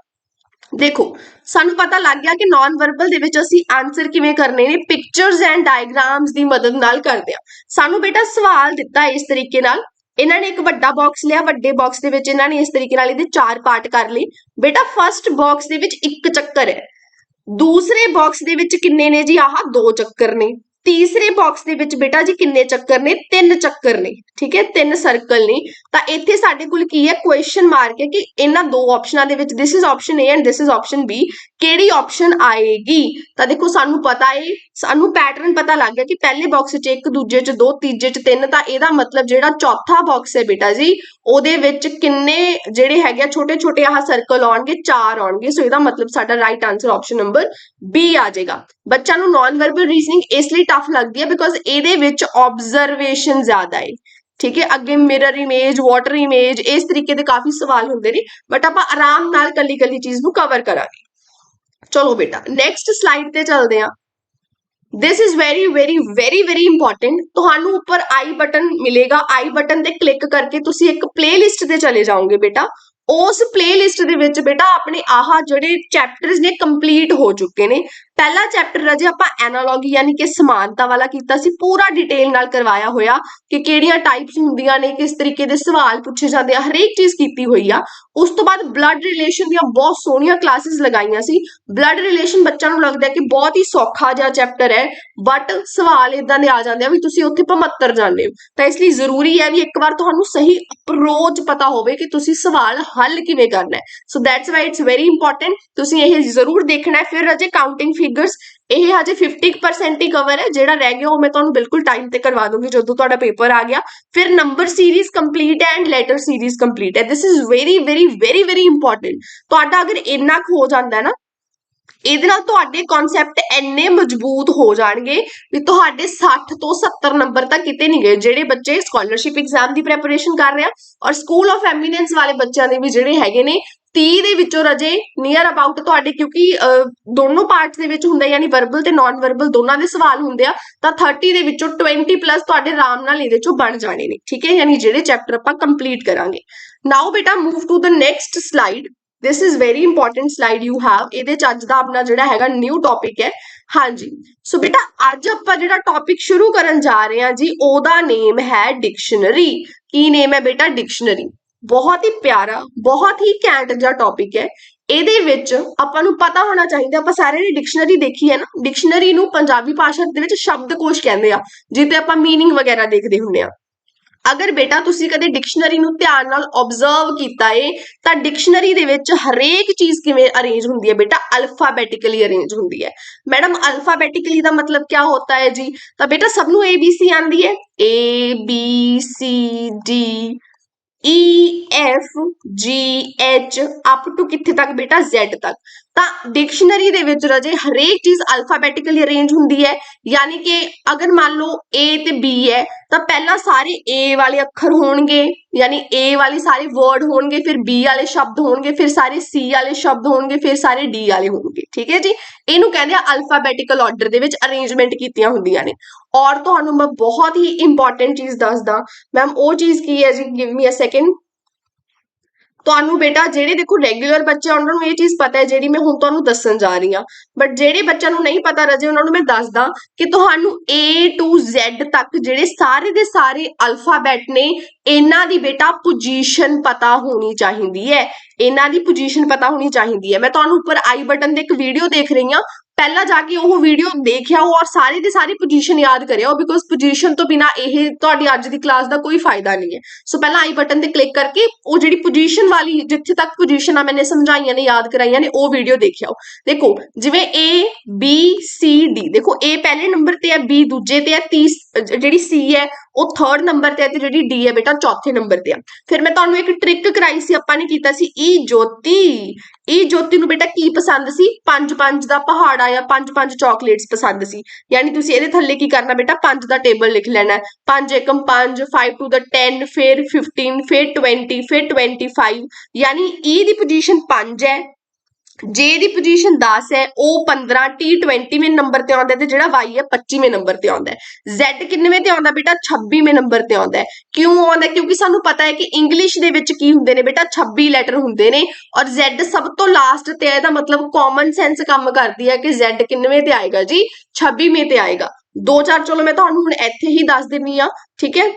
ਦੇਖੋ, ਸਾਨੂੰ ਪਤਾ ਲੱਗ ਗਿਆ ਕਿ ਨਾਨ ਵਰਬਲ ਦੇ ਵਿੱਚ ਅਸੀਂ ਆਨਸਰ ਕਿਵੇਂ ਕਰਨੇ ਨੇ ਪਿਕਚਰਸ ਐਂਡ ਡਾਇਗਰਾਮਸ ਦੀ ਮਦਦ ਨਾਲ ਕਰਦੇ ਆ ਸਾਨੂੰ ਬੇਟਾ ਸਵਾਲ ਦਿੱਤਾ ਇਸ ਤਰੀਕੇ ਨਾਲ। ਇਹਨਾਂ ਨੇ ਇੱਕ ਵੱਡਾ ਬਾਕਸ ਲਿਆ, ਵੱਡੇ ਬਾਕਸ ਦੇ ਵਿੱਚ ਇਹਨਾਂ ਨੇ ਇਸ ਤਰੀਕੇ ਨਾਲ ਇਹਦੇ ਚਾਰ ਪਾਰਟ ਕਰ ਲਏ। ਬੇਟਾ ਫਰਸਟ ਬਾਕਸ ਦੇ ਵਿੱਚ ਇੱਕ ਚੱਕਰ ਹੈ। ਦੂਸਰੇ ਬਾਕਸ ਦੇ ਵਿੱਚ ਕਿੰਨੇ ਨੇ ਜੀ? ਆਹ ਦੋ ਚੱਕਰ ਨੇ। ਤੀਸਰੇ ਬਾਕਸ ਦੇ ਵਿੱਚ ਬੇਟਾ ਜੀ ਕਿੰਨੇ ਚੱਕਰ ਨੇ? ਤਿੰਨ ਚੱਕਰ ਨੇ, ਠੀਕ ਹੈ? ਤਿੰਨ ਸਰਕਲ ਨੇ। ਤਾਂ ਇੱਥੇ ਸਾਡੇ ਕੋਲ ਕੀ ਹੈ? ਕੁਐਸਚਨ ਮਾਰਕ ਹੈ ਕਿ ਇਹਨਾਂ ਦੋ ਆਪਸ਼ਨਾਂ ਦੇ ਵਿੱਚ this is option A and this is option B ਕਿਹੜੀ ਆਪਸ਼ਨ ਆਏਗੀ? ਤਾਂ ਦੇਖੋ, ਸਾਨੂੰ ਪਤਾ ਏ, ਸਾਨੂੰ ਪੈਟਰਨ ਪਤਾ ਲੱਗ ਗਿਆ ਕਿ ਪਹਿਲੇ ਬਾਕਸ 'ਚ ਇੱਕ, ਦੂਜੇ 'ਚ ਦੋ, ਤੀਜੇ 'ਚ ਤਿੰਨ, ਤਾਂ ਇਹਦਾ ਮਤਲਬ ਜਿਹੜਾ ਚੌਥਾ ਬਾਕਸ ਹੈ ਬੇਟਾ ਜੀ, ਉਹਦੇ ਵਿੱਚ ਕਿੰਨੇ ਜਿਹੜੇ ਹੈਗੇ ਆ ਛੋਟੇ ਛੋਟੇ ਆਹ ਸਰਕਲ ਆਉਣਗੇ, ਚਾਰ ਆਉਣਗੇ ਸੋ ਇਹਦਾ ਮਤਲਬ ਸਾਡਾ right answer option number B ਆ ਜਾਏਗਾ। ਬੱਚਾ ਨੂੰ ਨਾਨ ਵਰਬਲ ਰੀਜ਼ਨਿੰਗ ਇਸ ਲਈ ਟਫ ਲੱਗਦੀ ਹੈ ਬਿਕੋਜ਼ ਇਹਦੇ ਵਿੱਚ ਆਬਜ਼ਰਵੇਸ਼ਨ ਜ਼ਿਆਦਾ ਏ। ਠੀਕ ਹੈ ਅੱਗੇ ਮਿਰਰ ਇਮੇਜ ਵਾਟਰ ਇਮੇਜ ਇਸ ਤਰੀਕੇ ਦੇ ਕਾਫੀ ਸਵਾਲ ਹੁੰਦੇ ਨੇ ਬਟ ਆਪਾਂ ਆਰਾਮ ਨਾਲ ਕੱਲੀ ਕੱਲੀ ਚੀਜ਼ ਨੂੰ ਕਵਰ ਕਰਾਂਗੇ। ਚਲੋ ਬੇਟਾ ਨੈਕਸਟ ਸਲਾਈਡ ਤੇ ਚੱਲਦੇ ਹਾਂ। This is very very very very important ਤੁਹਾਨੂੰ ਉੱਪਰ ਆਈ ਬਟਨ ਮਿਲੇਗਾ। ਆਈ ਬਟਨ ਤੇ ਕਲਿੱਕ ਕਰਕੇ ਤੁਸੀਂ ਇੱਕ ਪਲੇਲਿਸਟ ਤੇ ਚਲੇ ਜਾਓਗੇ ਬੇਟਾ। ਉਸ ਪਲੇਲਿਸਟ ਦੇ ਵਿੱਚ ਬੇਟਾ ਆਪਣੇ ਆਹ ਜਿਹੜੇ ਚੈਪਟਰਸ ਨੇ ਕੰਪਲੀਟ ਹੋ ਚੁੱਕੇ ਨੇ। ਪਹਿਲਾ ਚੈਪਟਰ ਰਜੇ ਆਪਾਂ ਐਨਾਲੋਗੀ ਯਾਨੀ ਕਿ ਸਮਾਨਤਾ ਵਾਲਾ ਕੀਤਾ ਸੀ, ਪੂਰਾ ਡਿਟੇਲ ਨਾਲ ਕਰਵਾਇਆ ਹੋਇਆ ਕਿ ਕਿਹੜੀਆਂ ਟਾਈਪਸ ਹੁੰਦੀਆਂ ਨੇ, ਕਿਸ ਤਰੀਕੇ ਦੇ ਸਵਾਲ ਪੁੱਛੇ ਜਾਂਦੇ ਆ, ਹਰੇਕ ਚੀਜ਼ ਕੀਤੀ ਹੋਈ ਆ। ਉਸ ਤੋਂ ਬਾਅਦ ਬਲੱਡ ਰਿਲੇਸ਼ਨ ਦੀਆਂ ਬਹੁਤ ਸੋਹਣੀਆਂ ਕਲਾਸਿਸ ਲਗਾਈਆਂ ਸੀ। ਬਲੱਡ ਰਿਲੇਸ਼ਨ ਬੱਚਿਆਂ ਨੂੰ ਲੱਗਦਾ ਹੈ ਕਿ ਬਹੁਤ ਹੀ ਸੌਖਾ ਜਿਹਾ ਚੈਪਟਰ ਹੈ ਬਟ ਸਵਾਲ ਇਦਾਂ ਦੇ ਆ ਜਾਂਦੇ ਆ ਵੀ ਤੁਸੀਂ ਉੱਥੇ 75 ਜਾਂਦੇ ਹੋ। ਤਾਂ ਇਸ ਲਈ ਜ਼ਰੂਰੀ ਹੈ ਵੀ ਇੱਕ ਵਾਰ ਤੁਹਾਨੂੰ ਸਹੀ ਅਪਰੋਚ ਪਤਾ ਹੋਵੇ ਕਿ ਤੁਸੀਂ ਸਵਾਲ ਹੱਲ ਕਿਵੇਂ ਕਰਨਾ ਹੈ। So that's why it's very important ਤੁਸੀਂ ਇਹ ਜ਼ਰੂਰ ਦੇਖਣਾ ਹੈ, ਫਿਰ ਅਜੇ ਕਾਊਂਟਿੰਗ ਫਿਗਰਸ ਇਹ ਹਜੇ 50% ਹੀ ਕਵਰ ਹੈ, ਜਿਹੜਾ ਰਹਿ ਗਿਆ ਉਹ ਮੈਂ ਤੁਹਾਨੂੰ ਬਿਲਕੁਲ ਟਾਈਮ ਤੇ ਕਰਵਾ ਦੂੰਗੀ, ਜਦੋਂ ਤੁਹਾਡਾ ਪੇਪਰ ਆ ਗਿਆ। ਫਿਰ ਨੰਬਰ ਸੀਰੀਜ਼ ਕੰਪਲੀਟ ਹੈ ਐਂਡ ਲੈਟਰ ਸੀਰੀਜ਼ ਕੰਪਲੀਟ ਹੈ। This is very very very very important ਤੁਹਾਡਾ ਅਗਰ ਇੰਨਾ ਕੁ ਹੋ ਜਾਂਦਾ ਹੈ ਨਾ, ਇਹਦੇ ਨਾਲ ਤੁਹਾਡੇ ਕਨਸੈਪਟ ਇੰਨੇ ਮਜ਼ਬੂਤ ਹੋ ਜਾਣਗੇ ਵੀ ਤੁਹਾਡੇ 60 ਤੋਂ 70 ਨੰਬਰ ਤੱਕ ਕਿਤੇ ਨਹੀਂ ਗਏ, ਜਿਹੜੇ ਬੱਚੇ ਸਕਾਲਰਸ਼ਿਪ ਐਗਜ਼ਾਮ ਦੀ ਪ੍ਰੈਪਰੇਸ਼ਨ ਕਰ ਰਹੇ ਆ, ਔਰ ਸਕੂਲ ਆਫ ਐਮੀਨੈਂਸ ਵਾਲੇ ਬੱਚਿਆਂ ਦੇ ਵੀ ਜਿਹੜੇ ਹੈਗੇ ਨੇ 30 ਦੇ ਵਿੱਚੋਂ ਰਜੇ ਨੀਅਰ ਅਬਾਊਟ ਤੁਹਾਡੇ ਕਿਉਂਕਿ ਦੋਨੋਂ ਪਾਰਟਸ ਦੇ ਵਿੱਚ ਹੁੰਦਾ ਯਾਨੀ ਵਰਬਲ ਤੇ ਨਾਨ ਵਰਬਲ ਦੋਨਾਂ ਦੇ ਸਵਾਲ ਹੁੰਦੇ ਆ, ਤਾਂ 30 ਦੇ ਵਿੱਚੋਂ 20 ਪਲੱਸ ਤੁਹਾਡੇ ਆਰਾਮ ਨਾਲ ਇਹਦੇ ਚੋਂ ਬਣ ਜਾਣੇ ਨੇ, ਠੀਕ ਹੈ? ਯਾਨੀ ਜਿਹੜੇ ਚੈਪਟਰ ਆਪਾਂ ਕੰਪਲੀਟ ਕਰਾਂਗੇ। ਨਾਓ ਬੇਟਾ move to the next slide this is very important slide you have ਇਹਦੇ ਚ ਅੱਜ ਦਾ ਆਪਣਾ ਜਿਹੜਾ ਹੈਗਾ ਨਿਊ ਟੌਪਿਕ ਹੈ। ਹਾਂਜੀ। ਸੋ ਬੇਟਾ, ਅੱਜ ਆਪਾਂ ਜਿਹੜਾ ਟੌਪਿਕ ਸ਼ੁਰੂ ਕਰਨ ਜਾ ਰਹੇ ਹਾਂ ਜੀ, ਉਹਦਾ ਨੇਮ ਹੈ ਡਿਕਸ਼ਨਰੀ ਕੀ ਨੇਮ ਹੈ ਬੇਟਾ? ਡਿਕਸ਼ਨਰੀ ਬਹੁਤ ਹੀ ਪਿਆਰਾ ਬਹੁਤ ਹੀ ਘੈਂਟ ਜਿਹਾ ਟੌਪਿਕ ਹੈ ਇਹਦੇ ਵਿੱਚ ਆਪਾਂ ਨੂੰ ਪਤਾ ਹੋਣਾ ਚਾਹੀਦਾ ਆਪਾਂ ਸਾਰੇ ਨੇ ਡਿਕਸ਼ਨਰੀ ਦੇਖੀ ਹੈ ਨਾ ਡਿਕਸ਼ਨਰੀ ਨੂੰ ਪੰਜਾਬੀ ਭਾਸ਼ਾ ਦੇ ਵਿੱਚ ਸ਼ਬਦਕੋਸ਼ ਕਹਿੰਦੇ ਆ ਜਿੱਤੇ ਆਪਾਂ मीनिंग ਵਗੈਰਾ ਦੇਖਦੇ ਹੁੰਦੇ ਆ ਅਗਰ ਬੇਟਾ ਤੁਸੀਂ ਕਦੇ ਡਿਕਸ਼ਨਰੀ ਨੂੰ ਧਿਆਨ ਨਾਲ ਆਬਜ਼ਰਵ ਕੀਤਾ ਏ ਤਾਂ ਡਿਕਸ਼ਨਰੀ ਦੇ ਵਿੱਚ ਹਰੇਕ ਚੀਜ਼ ਕਿਵੇਂ ਅਰੇਂਜ ਹੁੰਦੀ ਹੈ ਬੇਟਾ ਅਲਫਾਬੈਟਿਕਲੀ ਅਰੇਂਜ ਹੁੰਦੀ ਹੈ ਮੈਡਮ ਅਲਫਾਬੈਟਿਕਲੀ ਦਾ ਮਤਲਬ ਕੀ ਹੁੰਦਾ ਹੈ ਜੀ ਤਾਂ ਬੇਟਾ ਸਭ ਨੂੰ ABC ਆਂਦੀ ਹੈ A B C D E F G H up to ਕਿੱਥੇ ਤੱਕ ਬੇਟਾ? Z ਤੱਕ। ਤਾਂ ਡਿਕਸ਼ਨਰੀ ਦੇ ਵਿੱਚ ਰਾਜੇ ਹਰੇਕ ਚੀਜ਼ ਅਲਫਾਬੈਟਿਕਲੀ ਅਰੇਂਜ ਹੁੰਦੀ ਹੈ, ਯਾਨੀ ਕਿ ਅਗਰ ਮੰਨ ਲਓ A ਤੇ B ਹੈ, ਤਾਂ ਪਹਿਲਾਂ ਸਾਰੇ A ਵਾਲੇ ਅੱਖਰ ਹੋਣਗੇ, ਯਾਨੀ A ਵਾਲੇ ਸਾਰੇ ਵਰਡ ਹੋਣਗੇ, ਫਿਰ B ਵਾਲੇ ਸ਼ਬਦ ਹੋਣਗੇ, ਫਿਰ ਸਾਰੇ C ਵਾਲੇ ਸ਼ਬਦ ਹੋਣਗੇ, ਫਿਰ ਸਾਰੇ D ਵਾਲੇ ਹੋਣਗੇ, ਠੀਕ ਹੈ ਜੀ? ਇਹਨੂੰ ਕਹਿੰਦੇ ਆ ਅਲਫਾਬੈਟਿਕਲ ਆਰਡਰ ਦੇ ਵਿੱਚ ਅਰੇਂਜਮੈਂਟ ਕੀਤੀਆਂ ਹੁੰਦੀਆਂ ਨੇ। ਔਰ ਤੁਹਾਨੂੰ ਮੈਂ ਬਹੁਤ ਹੀ ਇੰਪੋਰਟੈਂਟ ਚੀਜ਼ ਦੱਸਦਾ। ਮੈਮ ਉਹ ਚੀਜ਼ ਕੀ ਹੈ ਜੀ? ਗਿਵ ਮੀ ਅ ਸੈਕਿੰਡ ਤੁਹਾਨੂੰ ਬੇਟਾ ਜਿਹੜੇ ਦੇਖੋ ਰੈਗੂਲਰ ਬੱਚੇ ਉਹਨਾਂ ਨੂੰ ਇਹ ਚੀਜ਼ ਪਤਾ ਹੈ ਜਿਹੜੀ ਮੈਂ ਹੁਣ ਤੁਹਾਨੂੰ ਦੱਸਣ ਜਾ ਰਹੀ ਹਾਂ। ਬਟ ਜਿਹੜੇ ਬੱਚਿਆਂ ਨੂੰ ਨਹੀਂ ਪਤਾ ਰਜੇ, ਉਹਨਾਂ ਨੂੰ ਮੈਂ ਦੱਸਦਾ ਕਿ ਤੁਹਾਨੂੰ A to Z ਤੱਕ ਜਿਹੜੇ ਸਾਰੇ ਦੇ ਸਾਰੇ ਅਲਫਾਬੈਟ ਨੇ, ਇਹਨਾਂ ਦੀ ਬੇਟਾ ਪੋਜੀਸ਼ਨ ਪਤਾ ਹੋਣੀ ਚਾਹੀਦੀ ਹੈ। ਇਹਨਾਂ ਦੀ ਪੋਜੀਸ਼ਨ ਪਤਾ ਹੋਣੀ ਚਾਹੀਦੀ ਹੈ। ਮੈਂ ਤੁਹਾਨੂੰ ਉੱਪਰ ਆਈ ਬਟਨ ਤੇ ਇੱਕ ਵੀਡੀਓ ਦੇਖ ਰਹੀ ਹਾਂ ਪਹਿਲਾਂ ਜਾ ਕੇ ਉਹ ਵੀਡੀਓ ਦੇਖਿਆ, ਉਹ ਔਰ ਸਾਰੀ ਦੀ ਸਾਰੀ ਪੋਜੀਸ਼ਨ ਯਾਦ ਕਰਿਓ ਬਿਕੋਜ਼ ਪੋਜੀਸ਼ਨ ਤੋਂ ਬਿਨਾ ਇਹ ਤੁਹਾਡੀ ਅੱਜ ਦੀ ਕਲਾਸ ਦਾ ਕੋਈ ਫਾਇਦਾ ਨਹੀਂ ਹੈ। ਸੋ ਪਹਿਲਾਂ ਆਈ ਬਟਨ ਤੇ ਕਲਿੱਕ ਕਰਕੇ ਉਹ ਜਿਹੜੀ ਪੋਜੀਸ਼ਨ ਵਾਲੀ, ਜਿੱਥੇ ਤੱਕ ਪੋਜੀਸ਼ਨ ਆ, ਮੈਨੇ ਸਮਝਾਈਆਂ ਨੇ, ਯਾਦ ਕਰਾਈਆਂ ਨੇ, ਉਹ ਵੀਡੀਓ ਦੇਖਿਓ ਦੇਖੋ, ਜਿਵੇਂ A, B, C, D, ਦੇਖੋ, A ਪਹਿਲੇ ਨੰਬਰ ਤੇ ਹੈ, B ਦੂਜੇ ਤੇ ਹੈ, ਤੀਸ ਅਹ ਜਿਹੜੀ ਸੀ ਹੈ, ਉਹ ਥਰਡ ਨੰਬਰ ਤੇ ਹੈ ਤੇ ਜਿਹੜੀ ਡੀ ਹੈ ਬੇਟਾ ਚੌਥੇ ਨੰਬਰ ਤੇ ਆ। ਫਿਰ ਮੈਂ ਤੁਹਾਨੂੰ ਇੱਕ ਟ੍ਰਿਕ ਕਰਾਈ ਸੀ, ਆਪਾਂ ਨੇ ਕੀਤਾ ਸੀ ਈ ਜੋਤੀ। ਈ ਜੋਤੀ ਨੂੰ ਬੇਟਾ ਕੀ ਪਸੰਦ ਸੀ? ਪੰਜ ਪੰਜ ਦਾ ਪਹਾੜਾ ਜਾਂ ਪੰਜ ਪੰਜ ਚਾਕਲੇਟਸ ਪਸੰਦ ਸੀ। ਯਾਨੀ ਤੁਸੀਂ ਇਹਦੇ ਥੱਲੇ ਕੀ ਕਰਨਾ ਬੇਟਾ, ਪੰਜ ਦਾ ਟੇਬਲ ਲਿਖ ਲੈਣਾ। ਹੈ। ਪੰਜ ਏਕਮ 5 5 ਟੂ ਦਾ 10 ਫਿਰ 15 ਫਿਰ 20 ਫਿਰ 25 ਯਾਨੀ E ਦੀ ਪੋਜੀਸ਼ਨ 5 ਹੈ ਜੇ ਦੀ ਪੋਜੀਸ਼ਨ 10 ਹੈ ਉਹ 15 T 20ਵੇਂ ਨੰਬਰ ਤੇ ਆਉਂਦਾ ਤੇ ਜਿਹੜਾ Y ਹੈ 25ਵੇਂ ਨੰਬਰ ਤੇ ਆਉਂਦਾ ਹੈ। Z ਕਿੰਨਵੇਂ ਤੇ ਆਉਂਦਾ ਬੇਟਾ? 26ਵੇਂ ਨੰਬਰ ਤੇ ਆਉਂਦਾ ਹੈ। ਕਿਉਂ ਆਉਂਦਾ ਕਿਉਂਕਿ ਸਾਨੂੰ ਪਤਾ ਹੈ ਕਿ ਇੰਗਲਿਸ਼ ਦੇ ਵਿੱਚ ਕੀ ਹੁੰਦੇ ਨੇ ਬੇਟਾ? 26 ਲੈਟਰ ਹੁੰਦੇ ਨੇ ਔਰ Z ਸਭ ਤੋਂ ਲਾਸਟ ਤੇ ਹੈ, ਇਹਦਾ ਮਤਲਬ ਕਾਮਨ ਸੈਂਸ ਕੰਮ ਕਰਦੀ ਹੈ ਕਿ Z ਕਿੰਨਵੇਂ ਤੇ ਆਏਗਾ ਜੀ? 26ਵੇਂ ਤੇ ਆਏਗਾ। ਦੋ ਚਾਰ, ਚਲੋ ਮੈਂ ਤੁਹਾਨੂੰ ਹੁਣ ਇੱਥੇ ਹੀ ਦੱਸ ਦਿੰਨੀ ਆ ਠੀਕ ਹੈ?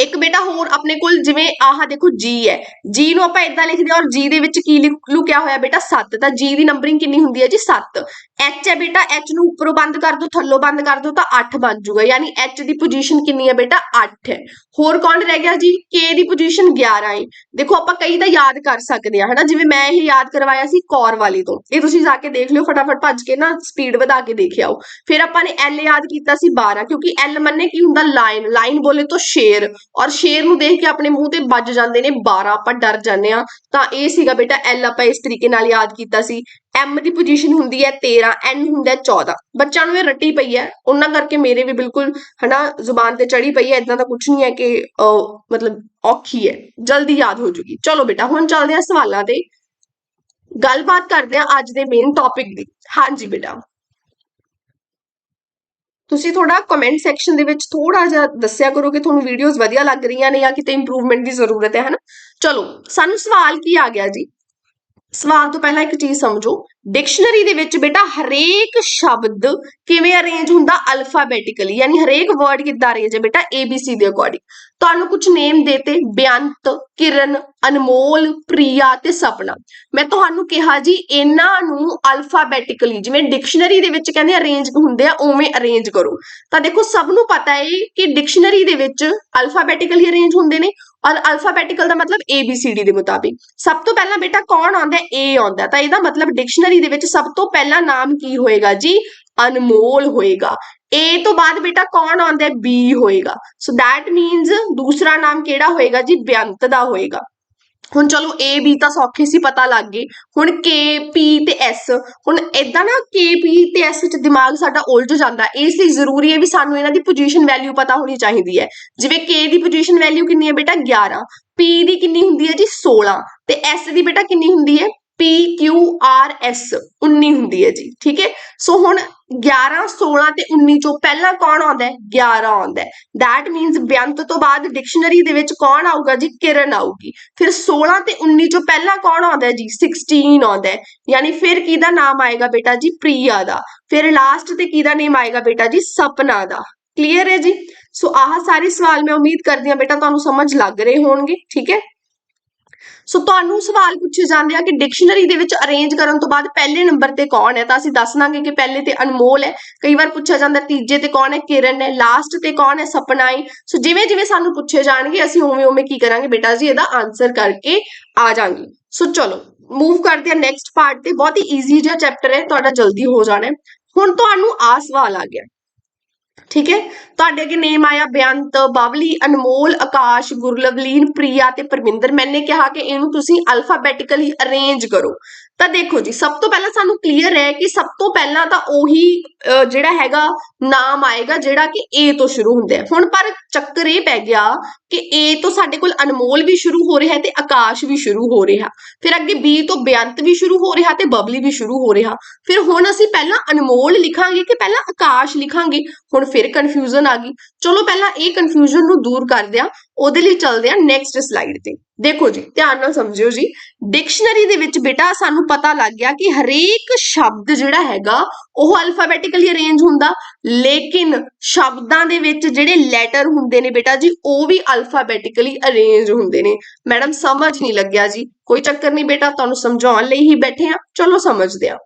ਇੱਕ ਬੇਟਾ ਹੋਰ ਆਪਣੇ ਕੋਲ ਜਿਵੇਂ ਆਹ ਦੇਖੋ ਜੀ ਹੈ। ਜੀ ਨੂੰ ਆਪਾਂ ਇਦਾਂ ਲਿਖਦੇ ਹਾਂ ਔਰ ਜੀ ਦੇ ਵਿੱਚ ਕੀ ਲਿਖ- ਲੁਕਿਆ ਹੋਇਆ ਬੇਟਾ? 7 ਤਾਂ ਜੀ ਦੀ ਨੰਬਰਿੰਗ ਕਿੰਨੀ ਹੁੰਦੀ ਹੈ ਜੀ? 7 H ਹੈ ਬੇਟਾ, H ਨੂੰ ਉੱਪਰੋਂ ਬੰਦ ਕਰ ਦੋ ਥੱਲੋਂ ਬੰਦ ਕਰ ਦੋ ਤਾਂ 8 ਬਣ ਜਾਊਗਾ ਯਾਨੀ H ਦੀ ਪੋਜੀਸ਼ਨ ਕਿੰਨੀ ਹੈ ਬੇਟਾ? 8 ਹੈ। ਹੋਰ ਕੌਣ ਰਹਿ ਗਿਆ ਜੀ? K ਦੀ ਪੋਜੀਸ਼ਨ 11 ਹੈ। ਦੇਖੋ, ਆਪਾਂ ਕਈ ਤਾਂ ਯਾਦ ਕਰ ਸਕਦੇ ਆ ਹਨਾ? ਜਿਵੇਂ ਮੈਂ ਇਹ ਯਾਦ ਕਰਵਾਇਆ ਸੀ ਕੌਰ ਵਾਲੀ ਤੋਂ। ਇਹ ਤੁਸੀਂ ਜਾ ਕੇ ਦੇਖ ਲਿਓ, ਫਟਾਫਟ ਭੱਜ ਕੇ ਨਾ ਸਪੀਡ ਵਧਾ ਕੇ ਦੇਖ ਆਓ ਫਿਰ ਆਪਾਂ ਨੇ L ਯਾਦ ਕੀਤਾ ਸੀ 12 ਕਿਉਂਕਿ L ਮੰਨੇ ਕੀ ਹੁੰਦਾ? ਲਾਈਨ ਲਾਈਨ ਬੋਲੇ ਤਾਂ ਸ਼ੇਰ। ਔਰ ਸ਼ੇਰ ਨੂੰ ਦੇਖ ਕੇ ਆਪਣੇ ਮੂੰਹ ਤੇ ਵੱਜ ਜਾਂਦੇ ਨੇ 12 ਆਪਾਂ ਡਰ ਜਾਂਦੇ ਆ ਤਾਂ ਇਹ ਸੀਗਾ ਬੇਟਾ L, ਆਪਾਂ ਇਸ ਤਰੀਕੇ ਨਾਲ ਯਾਦ ਕੀਤਾ ਸੀ। ਐਮ ਦੀ ਪੋਜੀਸ਼ਨ ਹੁੰਦੀ ਹੈ 13 ਐਨ ਹੁੰਦਾ ਹੈ 14 ਬੱਚਿਆਂ ਨੂੰ ਇਹ ਰੱਟੀ ਪਈ ਹੈ। ਉਹਨਾਂ ਕਰਕੇ ਮੇਰੇ ਵੀ ਬਿਲਕੁਲ ਹਨਾ, ਜ਼ੁਬਾਨ ਤੇ ਚੜੀ ਪਈ ਹੈ। ਇਦਾਂ ਦਾ ਕੁਝ ਨਹੀਂ ਹੈ ਕਿ ਮਤਲਬ ਔਖੀ ਹੈ। ਜਲਦੀ ਯਾਦ ਹੋ ਜੂਗੀ। ਚਲੋ ਬੇਟਾ, ਹੁਣ ਚੱਲਦੇ ਹਾਂ ਸਵਾਲਾਂ ਤੇ। ਗੱਲਬਾਤ ਕਰਦੇ ਹਾਂ ਅੱਜ ਦੇ ਮੇਨ ਟੌਪਿਕ ਦੀ। ਹਾਂਜੀ ਬੇਟਾ। ਤੁਸੀਂ ਥੋੜਾ ਕਮੈਂਟ ਸੈਕਸ਼ਨ ਦੇ ਵਿੱਚ ਥੋੜਾ ਜਿਹਾ ਦੱਸਿਆ ਕਰੋ ਕਿ ਤੁਹਾਨੂੰ ਵੀਡੀਓਜ਼ ਵਧੀਆ ਲੱਗ ਰਹੀਆਂ ਨੇ ਜਾਂ ਕਿਤੇ ਇੰਪਰੂਵਮੈਂਟ ਦੀ ਜ਼ਰੂਰਤ ਹੈ, ਹਨਾ? ਚਲੋ, ਸਾਨੂੰ ਸਵਾਲ ਕੀ ਆ ਗਿਆ ਜੀ? ਸਵਾਲ ਤੋਂ ਪਹਿਲਾਂ ਇੱਕ ਚੀਜ਼ ਸਮਝੋ ਡਿਕਸ਼ਨਰੀ ਦੇ ਵਿੱਚ ਬੇਟਾ ਹਰੇਕ ਸ਼ਬਦ ਕਿਵੇਂ ਅਰੇਂਜ ਹੁੰਦਾ ਅਲਫਾਬੈਟਿਕਲੀ ਯਾਨੀ ਹਰੇਕ ਵਰਡ ਕਿੱਦਾਂ ਅਰੇਂਜ ਹੈ ਬੇਟਾ? ABC ਦੇ ਅਕੋਰਡਿੰਗ ਤੁਹਾਨੂੰ ਕੁਝ ਨੇਮ ਦੇਤੇ ਬੇਅੰਤ ਕਿਰਨ, ਅਨਮੋਲ, ਪ੍ਰਿਆ ਤੇ ਸਪਨਾ। ਮੈਂ ਤੁਹਾਨੂੰ ਕਿਹਾ ਜੀ, ਇਹਨਾਂ ਨੂੰ ਅਲਫਾਬੈਟਿਕਲੀ ਜਿਵੇਂ ਡਿਕਸ਼ਨਰੀ ਦੇ ਵਿੱਚ ਕਹਿੰਦੇ ਅਰੇਂਜ ਹੁੰਦੇ ਆ, ਉਵੇਂ ਅਰੇਂਜ ਕਰੋ। ਤਾਂ ਦੇਖੋ, ਸਭ ਨੂੰ ਪਤਾ ਹੈ ਕਿ ਡਿਕਸ਼ਨਰੀ ਦੇ ਵਿੱਚ ਅਲਫਾਬੈਟਿਕਲੀ ਅਰੇਂਜ ਹੁੰਦੇ ਨੇ ਔਰ ਅਲਫਾਬੈਟਿਕਲ ਦਾ ਮਤਲਬ ABCD ਦੇ ਮੁਤਾਬਿਕ। ਸਭ ਤੋਂ ਪਹਿਲਾਂ ਬੇਟਾ ਕੌਣ ਆਉਂਦਾ ਹੈ? A ਆਉਂਦਾ ਤਾਂ ਇਹਦਾ ਮਤਲਬ ਡਿਕਸ਼ਨਰੀ ਦੇ ਵਿੱਚ ਸਭ ਤੋਂ ਪਹਿਲਾ ਨਾਮ ਕੀ ਹੋਏਗਾ ਜੀ? ਅਨਮੋਲ ਹੋਏਗਾ। A ਤੋਂ ਬਾਅਦ ਬੇਟਾ ਕੌਣ ਆਉਂਦਾ ਹੈ? B ਹੋਏਗਾ। ਸੋ that means ਦੂਸਰਾ ਨਾਮ ਕਿਹੜਾ ਹੋਏਗਾ ਜੀ? ਬੇਅੰਤ ਦਾ ਹੋਏਗਾ। ਹੁਣ ਚਲੋ A, B ਤਾਂ ਸੌਖੇ ਸੀ, ਪਤਾ ਲੱਗ ਗਏ। ਹੁਣ K, P ਤੇ S ਹੁਣ ਇਦਾਂ ਨਾ K, P ਤੇ S ਵਿੱਚ ਦਿਮਾਗ ਸਾਡਾ ਉਲਝ ਜਾਂਦਾ। ਇਸ ਲਈ ਜ਼ਰੂਰੀ ਹੈ ਵੀ ਸਾਨੂੰ ਇਹਨਾਂ ਦੀ ਪੋਜੀਸ਼ਨ ਵੈਲਿਊ ਪਤਾ ਹੋਣੀ ਚਾਹੀਦੀ ਹੈ। ਜਿਵੇਂ K ਦੀ ਪੋਜੀਸ਼ਨ ਵੈਲਿਊ ਕਿੰਨੀ ਹੈ ਬੇਟਾ? 11 P ਦੀ ਕਿੰਨੀ ਹੁੰਦੀ ਹੈ ਜੀ? 16 ਤੇ S ਦੀ ਬੇਟਾ ਕਿੰਨੀ ਹੁੰਦੀ ਹੈ? ਪੀ ਕਿਊ ਆਰ ਐਸ 19 ਹੁੰਦੀ ਹੈ ਜੀ, ਠੀਕ ਹੈ? ਸੋ ਹੁਣ 11 16 ਤੇ 19 ਚੋਂ ਪਹਿਲਾਂ ਕੌਣ ਆਉਂਦਾ ਹੈ? 11 ਆਉਂਦਾ ਹੈ। That means ਬੇਅੰਤ ਤੋਂ ਬਾਅਦ ਡਿਕਸ਼ਨਰੀ ਦੇ ਵਿੱਚ ਕੌਣ ਆਊਗਾ ਜੀ? ਕਿਰਨ ਆਊਗੀ। ਫਿਰ 16 ਤੇ 19 ਚੋਂ ਪਹਿਲਾਂ ਕੌਣ ਆਉਂਦਾ ਹੈ ਜੀ? 16 ਆਉਂਦਾ ਹੈ। ਯਾਨੀ ਫਿਰ ਕਿਹਦਾ ਨਾਮ ਆਏਗਾ ਬੇਟਾ ਜੀ? ਪ੍ਰੀਆ ਦਾ। ਫਿਰ ਲਾਸਟ ਤੇ ਕਿਹਦਾ ਨੇਮ ਆਏਗਾ ਬੇਟਾ ਜੀ? ਸਪਨਾ ਦਾ। ਕਲੀਅਰ ਹੈ ਜੀ? ਸੋ ਆਹ ਸਾਰੇ ਸਵਾਲ ਮੈਂ ਉਮੀਦ ਕਰਦੀ ਹਾਂ ਬੇਟਾ ਤੁਹਾਨੂੰ ਸਮਝ ਲੱਗ ਰਹੇ ਹੋਣਗੇ, ਠੀਕ ਹੈ? ਸੋ ਤੁਹਾਨੂੰ ਸਵਾਲ ਪੁੱਛੇ ਜਾਂਦੇ ਆ ਕਿ ਡਿਕਸ਼ਨਰੀ ਦੇ ਵਿੱਚ ਅਰੇਂਜ ਕਰਨ ਤੋਂ ਬਾਅਦ ਪਹਿਲੇ ਨੰਬਰ ਤੇ ਕੌਣ ਹੈ? ਤਾਂ ਅਸੀਂ ਦੱਸ ਦਾਂਗੇ ਕਿ ਪਹਿਲੇ ਤੇ ਅਨਮੋਲ ਹੈ। ਕਈ ਵਾਰ ਪੁੱਛਿਆ ਜਾਂਦਾ, ਤੀਜੇ ਤੇ ਕੌਣ ਹੈ? ਕਿਰਨ ਹੈ। ਲਾਸਟ ਤੇ ਕੌਣ ਹੈ? ਸਪਨਾ ਹੈ। ਸੋ ਜਿਵੇਂ ਜਿਵੇਂ ਸਾਨੂੰ ਪੁੱਛੇ ਜਾਣਗੇ, ਅਸੀਂ ਉਵੇਂ ਉਵੇਂ ਕੀ ਕਰਾਂਗੇ? ਬੇਟਾ ਜੀ, ਇਹਦਾ ਆਨਸਰ ਕਰਕੇ ਆ ਜਾਾਂਗੇ। ਸੋ ਚਲੋ ਮੂਵ ਕਰਦੇ ਹਾਂ ਨੈਕਸਟ ਪਾਰਟ ਤੇ। ਬਹੁਤ ਹੀ ਈਜ਼ੀ ਜਿਹਾ ਚੈਪਟਰ ਹੈ। ਤੁਹਾਡਾ ਜਲਦੀ ਹੋ ਜਾਣਾ ਹੁਣ ਤੁਹਾਨੂੰ ਆ ਸਵਾਲ ਆ ਗਿਆ। ਠੀਕ ਹੈ? ਤੁਹਾਡੇ ਅੱਗੇ ਨੇਮ ਆਇਆ ਬੇਅੰਤ ਬਾਵਲੀ, ਅਨਮੋਲ, ਆਕਾਸ਼, ਗੁਰਲਵਲੀਨ, ਪ੍ਰਿਆ ਤੇ ਪਰਮਿੰਦਰ। ਮੈਨੇ ਕਿਹਾ ਕਿ ਇਹਨੂੰ ਤੁਸੀਂ ਅਲਫਾਬੈਟਿਕਲੀ ਅਰੇਂਜ ਕਰੋ। ਤਾਂ ਦੇਖੋ ਜੀ, ਸਭ ਤੋਂ ਪਹਿਲਾਂ ਸਾਨੂੰ ਕਲੀਅਰ ਹੈ ਕਿ ਸਭ ਤੋਂ ਪਹਿਲਾਂ ਤਾਂ ਉਹੀ ਜਿਹੜਾ ਹੈਗਾ ਨਾਮ ਆਏਗਾ ਜਿਹੜਾ ਕਿ A ਤੋਂ ਸ਼ੁਰੂ ਹੁੰਦਾ ਹੈ। ਹੁਣ ਪਰ ਚੱਕਰ ਇਹ ਪੈ ਗਿਆ ਕਿ A ਤੋਂ ਸਾਡੇ ਕੋਲ ਅਨਮੋਲ ਵੀ ਸ਼ੁਰੂ ਹੋ ਰਿਹਾ ਤੇ ਆਕਾਸ਼ ਵੀ ਸ਼ੁਰੂ ਹੋ ਰਿਹਾ। ਫਿਰ ਅੱਗੇ B ਤੋਂ ਬੇਅੰਤ ਵੀ ਸ਼ੁਰੂ ਹੋ ਰਿਹਾ ਤੇ ਬਬਲੀ ਵੀ ਸ਼ੁਰੂ ਹੋ ਰਿਹਾ। ਫਿਰ ਹੁਣ ਅਸੀਂ ਪਹਿਲਾਂ ਅਨਮੋਲ ਲਿਖਾਂਗੇ ਕਿ ਪਹਿਲਾਂ ਆਕਾਸ਼ ਲਿਖਾਂਗੇ? ਹੁਣ ਫਿਰ ਕਨਫਿਊਜ਼ਨ ਆ ਗਈ। ਚਲੋ ਪਹਿਲਾਂ ਇਹ ਕਨਫਿਊਜ਼ਨ ਨੂੰ ਦੂਰ ਕਰਦੇ ਆ ਉਹਦੇ ਲਈ ਚੱਲਦੇ ਆ ਨੈਕਸਟ ਸਲਾਈਡ ਤੇ। ਦੇਖੋ ਜੀ, ਧਿਆਨ ਨਾਲ ਸਮਝਿਓ ਜੀ। ਡਿਕਸ਼ਨਰੀ ਦੇ ਵਿੱਚ ਬੇਟਾ ਸਾਨੂੰ ਪਤਾ ਲੱਗ ਗਿਆ ਕਿ ਹਰੇਕ ਸ਼ਬਦ ਜਿਹੜਾ ਹੈਗਾ, ਉਹ ਅਲਫਾਬੈਟਿਕਲੀ ਅਰੇਂਜ ਹੁੰਦਾ। ਲੇਕਿਨ ਸ਼ਬਦਾਂ ਦੇ ਵਿੱਚ ਜਿਹੜੇ ਲੈਟਰ ਹੁੰਦੇ ਨੇ ਬੇਟਾ ਜੀ, ਉਹ ਵੀ ਅਲਫਾਬੈਟਿਕਲੀ ਅਰੇਂਜ ਹੁੰਦੇ ਨੇ। ਮੈਡਮ, ਸਮਝ ਨਹੀਂ ਲੱਗਿਆ ਜੀ। ਕੋਈ ਚੱਕਰ ਨਹੀਂ ਬੇਟਾ, ਤੁਹਾਨੂੰ ਸਮਝਾਉਣ ਲਈ ਹੀ ਬੈਠੇ ਆ ਚਲੋ ਸਮਝਦੇ ਆ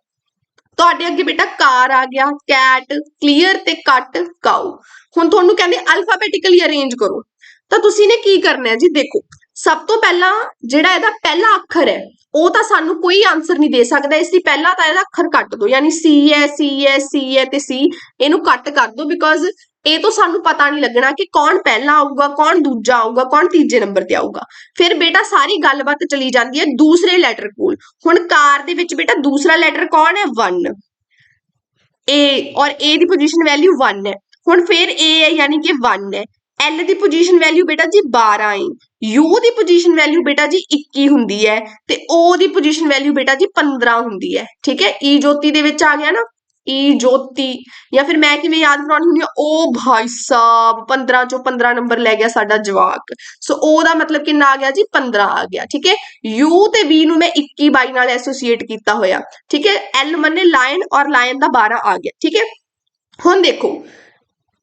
ਤੁਹਾਡੇ ਅੱਗੇ ਬੇਟਾ ਕਾਰ ਆ ਗਿਆ। ਕੈਟ ਕਲੀਅਰ ਤੇ ਕੱਟ ਕਾਊ ਹੁਣ ਤੁਹਾਨੂੰ ਕਹਿੰਦੇ ਅਲਫਾਬੈਟਿਕਲੀ ਅਰੇਂਜ ਕਰੋ। ਤਾਂ ਤੁਸੀਂ ਨੇ ਕੀ ਕਰਨਾ ਹੈ ਜੀ? ਦੇਖੋ, ਸਭ ਤੋਂ ਪਹਿਲਾਂ ਜਿਹੜਾ ਇਹਦਾ ਪਹਿਲਾ ਅੱਖਰ ਹੈ, ਉਹ ਤਾਂ ਸਾਨੂੰ ਕੋਈ ਆਨਸਰ ਨਹੀਂ ਦੇ ਸਕਦਾ। ਇਸ ਲਈ ਪਹਿਲਾਂ ਤਾਂ ਇਹਦਾ ਅੱਖਰ ਕੱਟ ਦਿਓ, ਯਾਨੀ C ਹੈ C ਹੈ C ਹੈ ਤੇ C, ਇਹਨੂੰ ਕੱਟ ਕਰ ਦਿਓ ਬਿਕੋਜ਼ ਇਹ ਤੋਂ ਸਾਨੂੰ ਪਤਾ ਨਹੀਂ ਲੱਗਣਾ ਕਿ ਕੌਣ ਪਹਿਲਾ ਆਊਗਾ, ਕੌਣ ਦੂਜਾ ਆਊਗਾ, ਕੌਣ ਤੀਜੇ ਨੰਬਰ ਤੇ ਆਊਗਾ। ਫਿਰ ਬੇਟਾ ਸਾਰੀ ਗੱਲਬਾਤ ਚਲੀ ਜਾਂਦੀ ਹੈ ਦੂਸਰੇ ਲੈਟਰ ਕੋਲ। ਹੁਣ ਕਾਰ ਦੇ ਵਿੱਚ ਬੇਟਾ ਦੂਸਰਾ ਲੈਟਰ ਕੌਣ ਹੈ? 1 A ਔਰ A ਦੀ ਪੋਜੀਸ਼ਨ ਵੈਲਿਊ 1 ਹੈ। ਹੁਣ ਫਿਰ A ਹੈ, ਯਾਨੀ ਕਿ 1 ਹੈ। L ਦੀ ਪੋਜੀਸ਼ਨ ਵੈਲਿਊ ਬੇਟਾ ਜੀ 12 ਹੈ। U ਦੀ ਪੋਜੀਸ਼ਨ ਵੈਲਿਊ ਬੇਟਾ ਜੀ 21 ਹੁੰਦੀ ਹੈ ਤੇ O ਦੀ ਪੋਜੀਸ਼ਨ ਵੈਲਿਊ ਬੇਟਾ ਜੀ 15 ਹੁੰਦੀ ਹੈ। ਠੀਕ ਹੈ? E ਜੋਤੀ ਦੇ ਵਿੱਚ ਆ ਗਿਆ ਨਾ। E ਜੋਤੀ। ਜਾਂ ਫਿਰ ਮੈਂ ਕਿਵੇਂ ਯਾਦ ਕਰਾਉਣੀ ਹੁੰਦੀ ਆ O ਭਾਈ ਸਾਹਿਬ 15 ਚੋਂ 15 ਨੰਬਰ ਲੈ ਗਿਆ ਸਾਡਾ ਜਵਾਕ। ਸੋ O ਦਾ ਮਤਲਬ ਕਿੰਨਾ ਆ ਗਿਆ ਜੀ? 15 ਆ ਗਿਆ। ਠੀਕ ਹੈ? ਯੂ ਤੇ V ਨੂੰ ਮੈਂ 21 22 ਨਾਲ ਐਸੋਸੀਏਟ ਕੀਤਾ ਹੋਇਆ। ਠੀਕ ਹੈ? ਐਲ ਮੰਨੇ ਲਾਇਨ ਔਰ ਲਾਇਨ ਦਾ 12 ਆ ਗਿਆ। ਠੀਕ ਹੈ? ਹੁਣ ਦੇਖੋ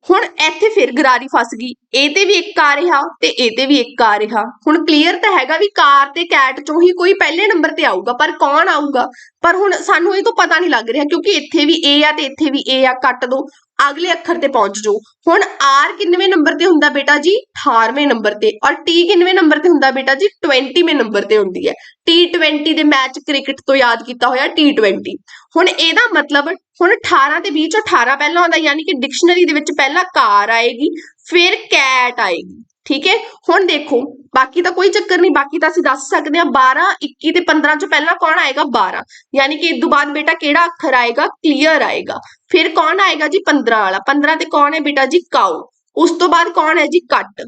ਹੁਣ ਇੱਥੇ ਫਿਰ ਗਰਾਰੀ ਫਸ ਗਈ। ਇਹ ਤੇ ਵੀ ਇੱਕ ਆ ਰਿਹਾ ਤੇ ਇਹ ਤੇ ਵੀ ਇੱਕ ਆ ਰਿਹਾ। ਹੁਣ ਕਲੀਅਰ ਤਾਂ ਹੈਗਾ ਵੀ ਕਾਰ ਤੇ ਕੈਟ ਚੋਂ ਹੀ ਕੋਈ ਪਹਿਲੇ ਨੰਬਰ ਤੇ ਆਊਗਾ, ਪਰ ਕੌਣ ਆਊਗਾ? ਪਰ ਹੁਣ ਸਾਨੂੰ ਇਹ ਤੋਂ ਪਤਾ ਨਹੀਂ ਲੱਗ ਰਿਹਾ ਕਿਉਂਕਿ ਇੱਥੇ ਵੀ A ਆ ਤੇ ਇੱਥੇ ਵੀ ਇਹ ਆ, ਕੱਟ ਦੋ, ਅਗਲੇ ਅੱਖਰ ਤੇ ਪਹੁੰਚ ਜਾਓ। ਹੁਣ R ਕਿੰਨਵੇਂ ਨੰਬਰ ਤੇ ਹੁੰਦਾ ਬੇਟਾ ਜੀ? 18ਵੇਂ ਨੰਬਰ ਤੇ ਔਰ T ਕਿੰਨਵੇਂ ਨੰਬਰ ਤੇ ਹੁੰਦਾ ਬੇਟਾ ਜੀ? 20ਵੇਂ ਨੰਬਰ ਤੇ ਹੁੰਦੀ ਹੈ। T20 ਦੇ ਮੈਚ ਕ੍ਰਿਕਟ ਤੋਂ ਯਾਦ ਕੀਤਾ ਹੋਇਆ T20 ਹੁਣ ਇਹਦਾ ਮਤਲਬ ਹੁਣ 18 ਤੇ 20 ਚੋਂ 18 ਪਹਿਲਾਂ ਆਉਂਦਾ, ਯਾਨੀ ਕਿ ਡਿਕਸ਼ਨਰੀ ਦੇ ਵਿੱਚ ਪਹਿਲਾਂ ਕਾਰ ਆਏਗੀ, ਫਿਰ ਕੈਟ ਆਏਗੀ, ਠੀਕ ਹੈ? ਹੁਣ ਦੇਖੋ, ਬਾਕੀ ਤਾਂ ਕੋਈ ਚੱਕਰ ਨਹੀਂ, ਬਾਕੀ ਤਾਂ ਅਸੀਂ ਦੱਸ ਸਕਦੇ ਹਾਂ 12 21 ਤੇ 15 ਚੋਂ ਪਹਿਲਾਂ ਕੌਣ ਆਏਗਾ? 12 ਯਾਨੀ ਕਿ ਇਸ ਤੋਂ ਬਾਅਦ ਬੇਟਾ ਕਿਹੜਾ ਅੱਖਰ ਆਏਗਾ? ਕਲੀਅਰ ਆਏਗਾ। ਫਿਰ ਕੌਣ ਆਏਗਾ ਜੀ? 15 ਵਾਲਾ 15 ਤੇ ਕੌਣ ਹੈ ਬੇਟਾ ਜੀ? ਕਾਊ ਉਸ ਤੋਂ ਬਾਅਦ ਕੌਣ ਹੈ ਜੀ? ਕੱਟ।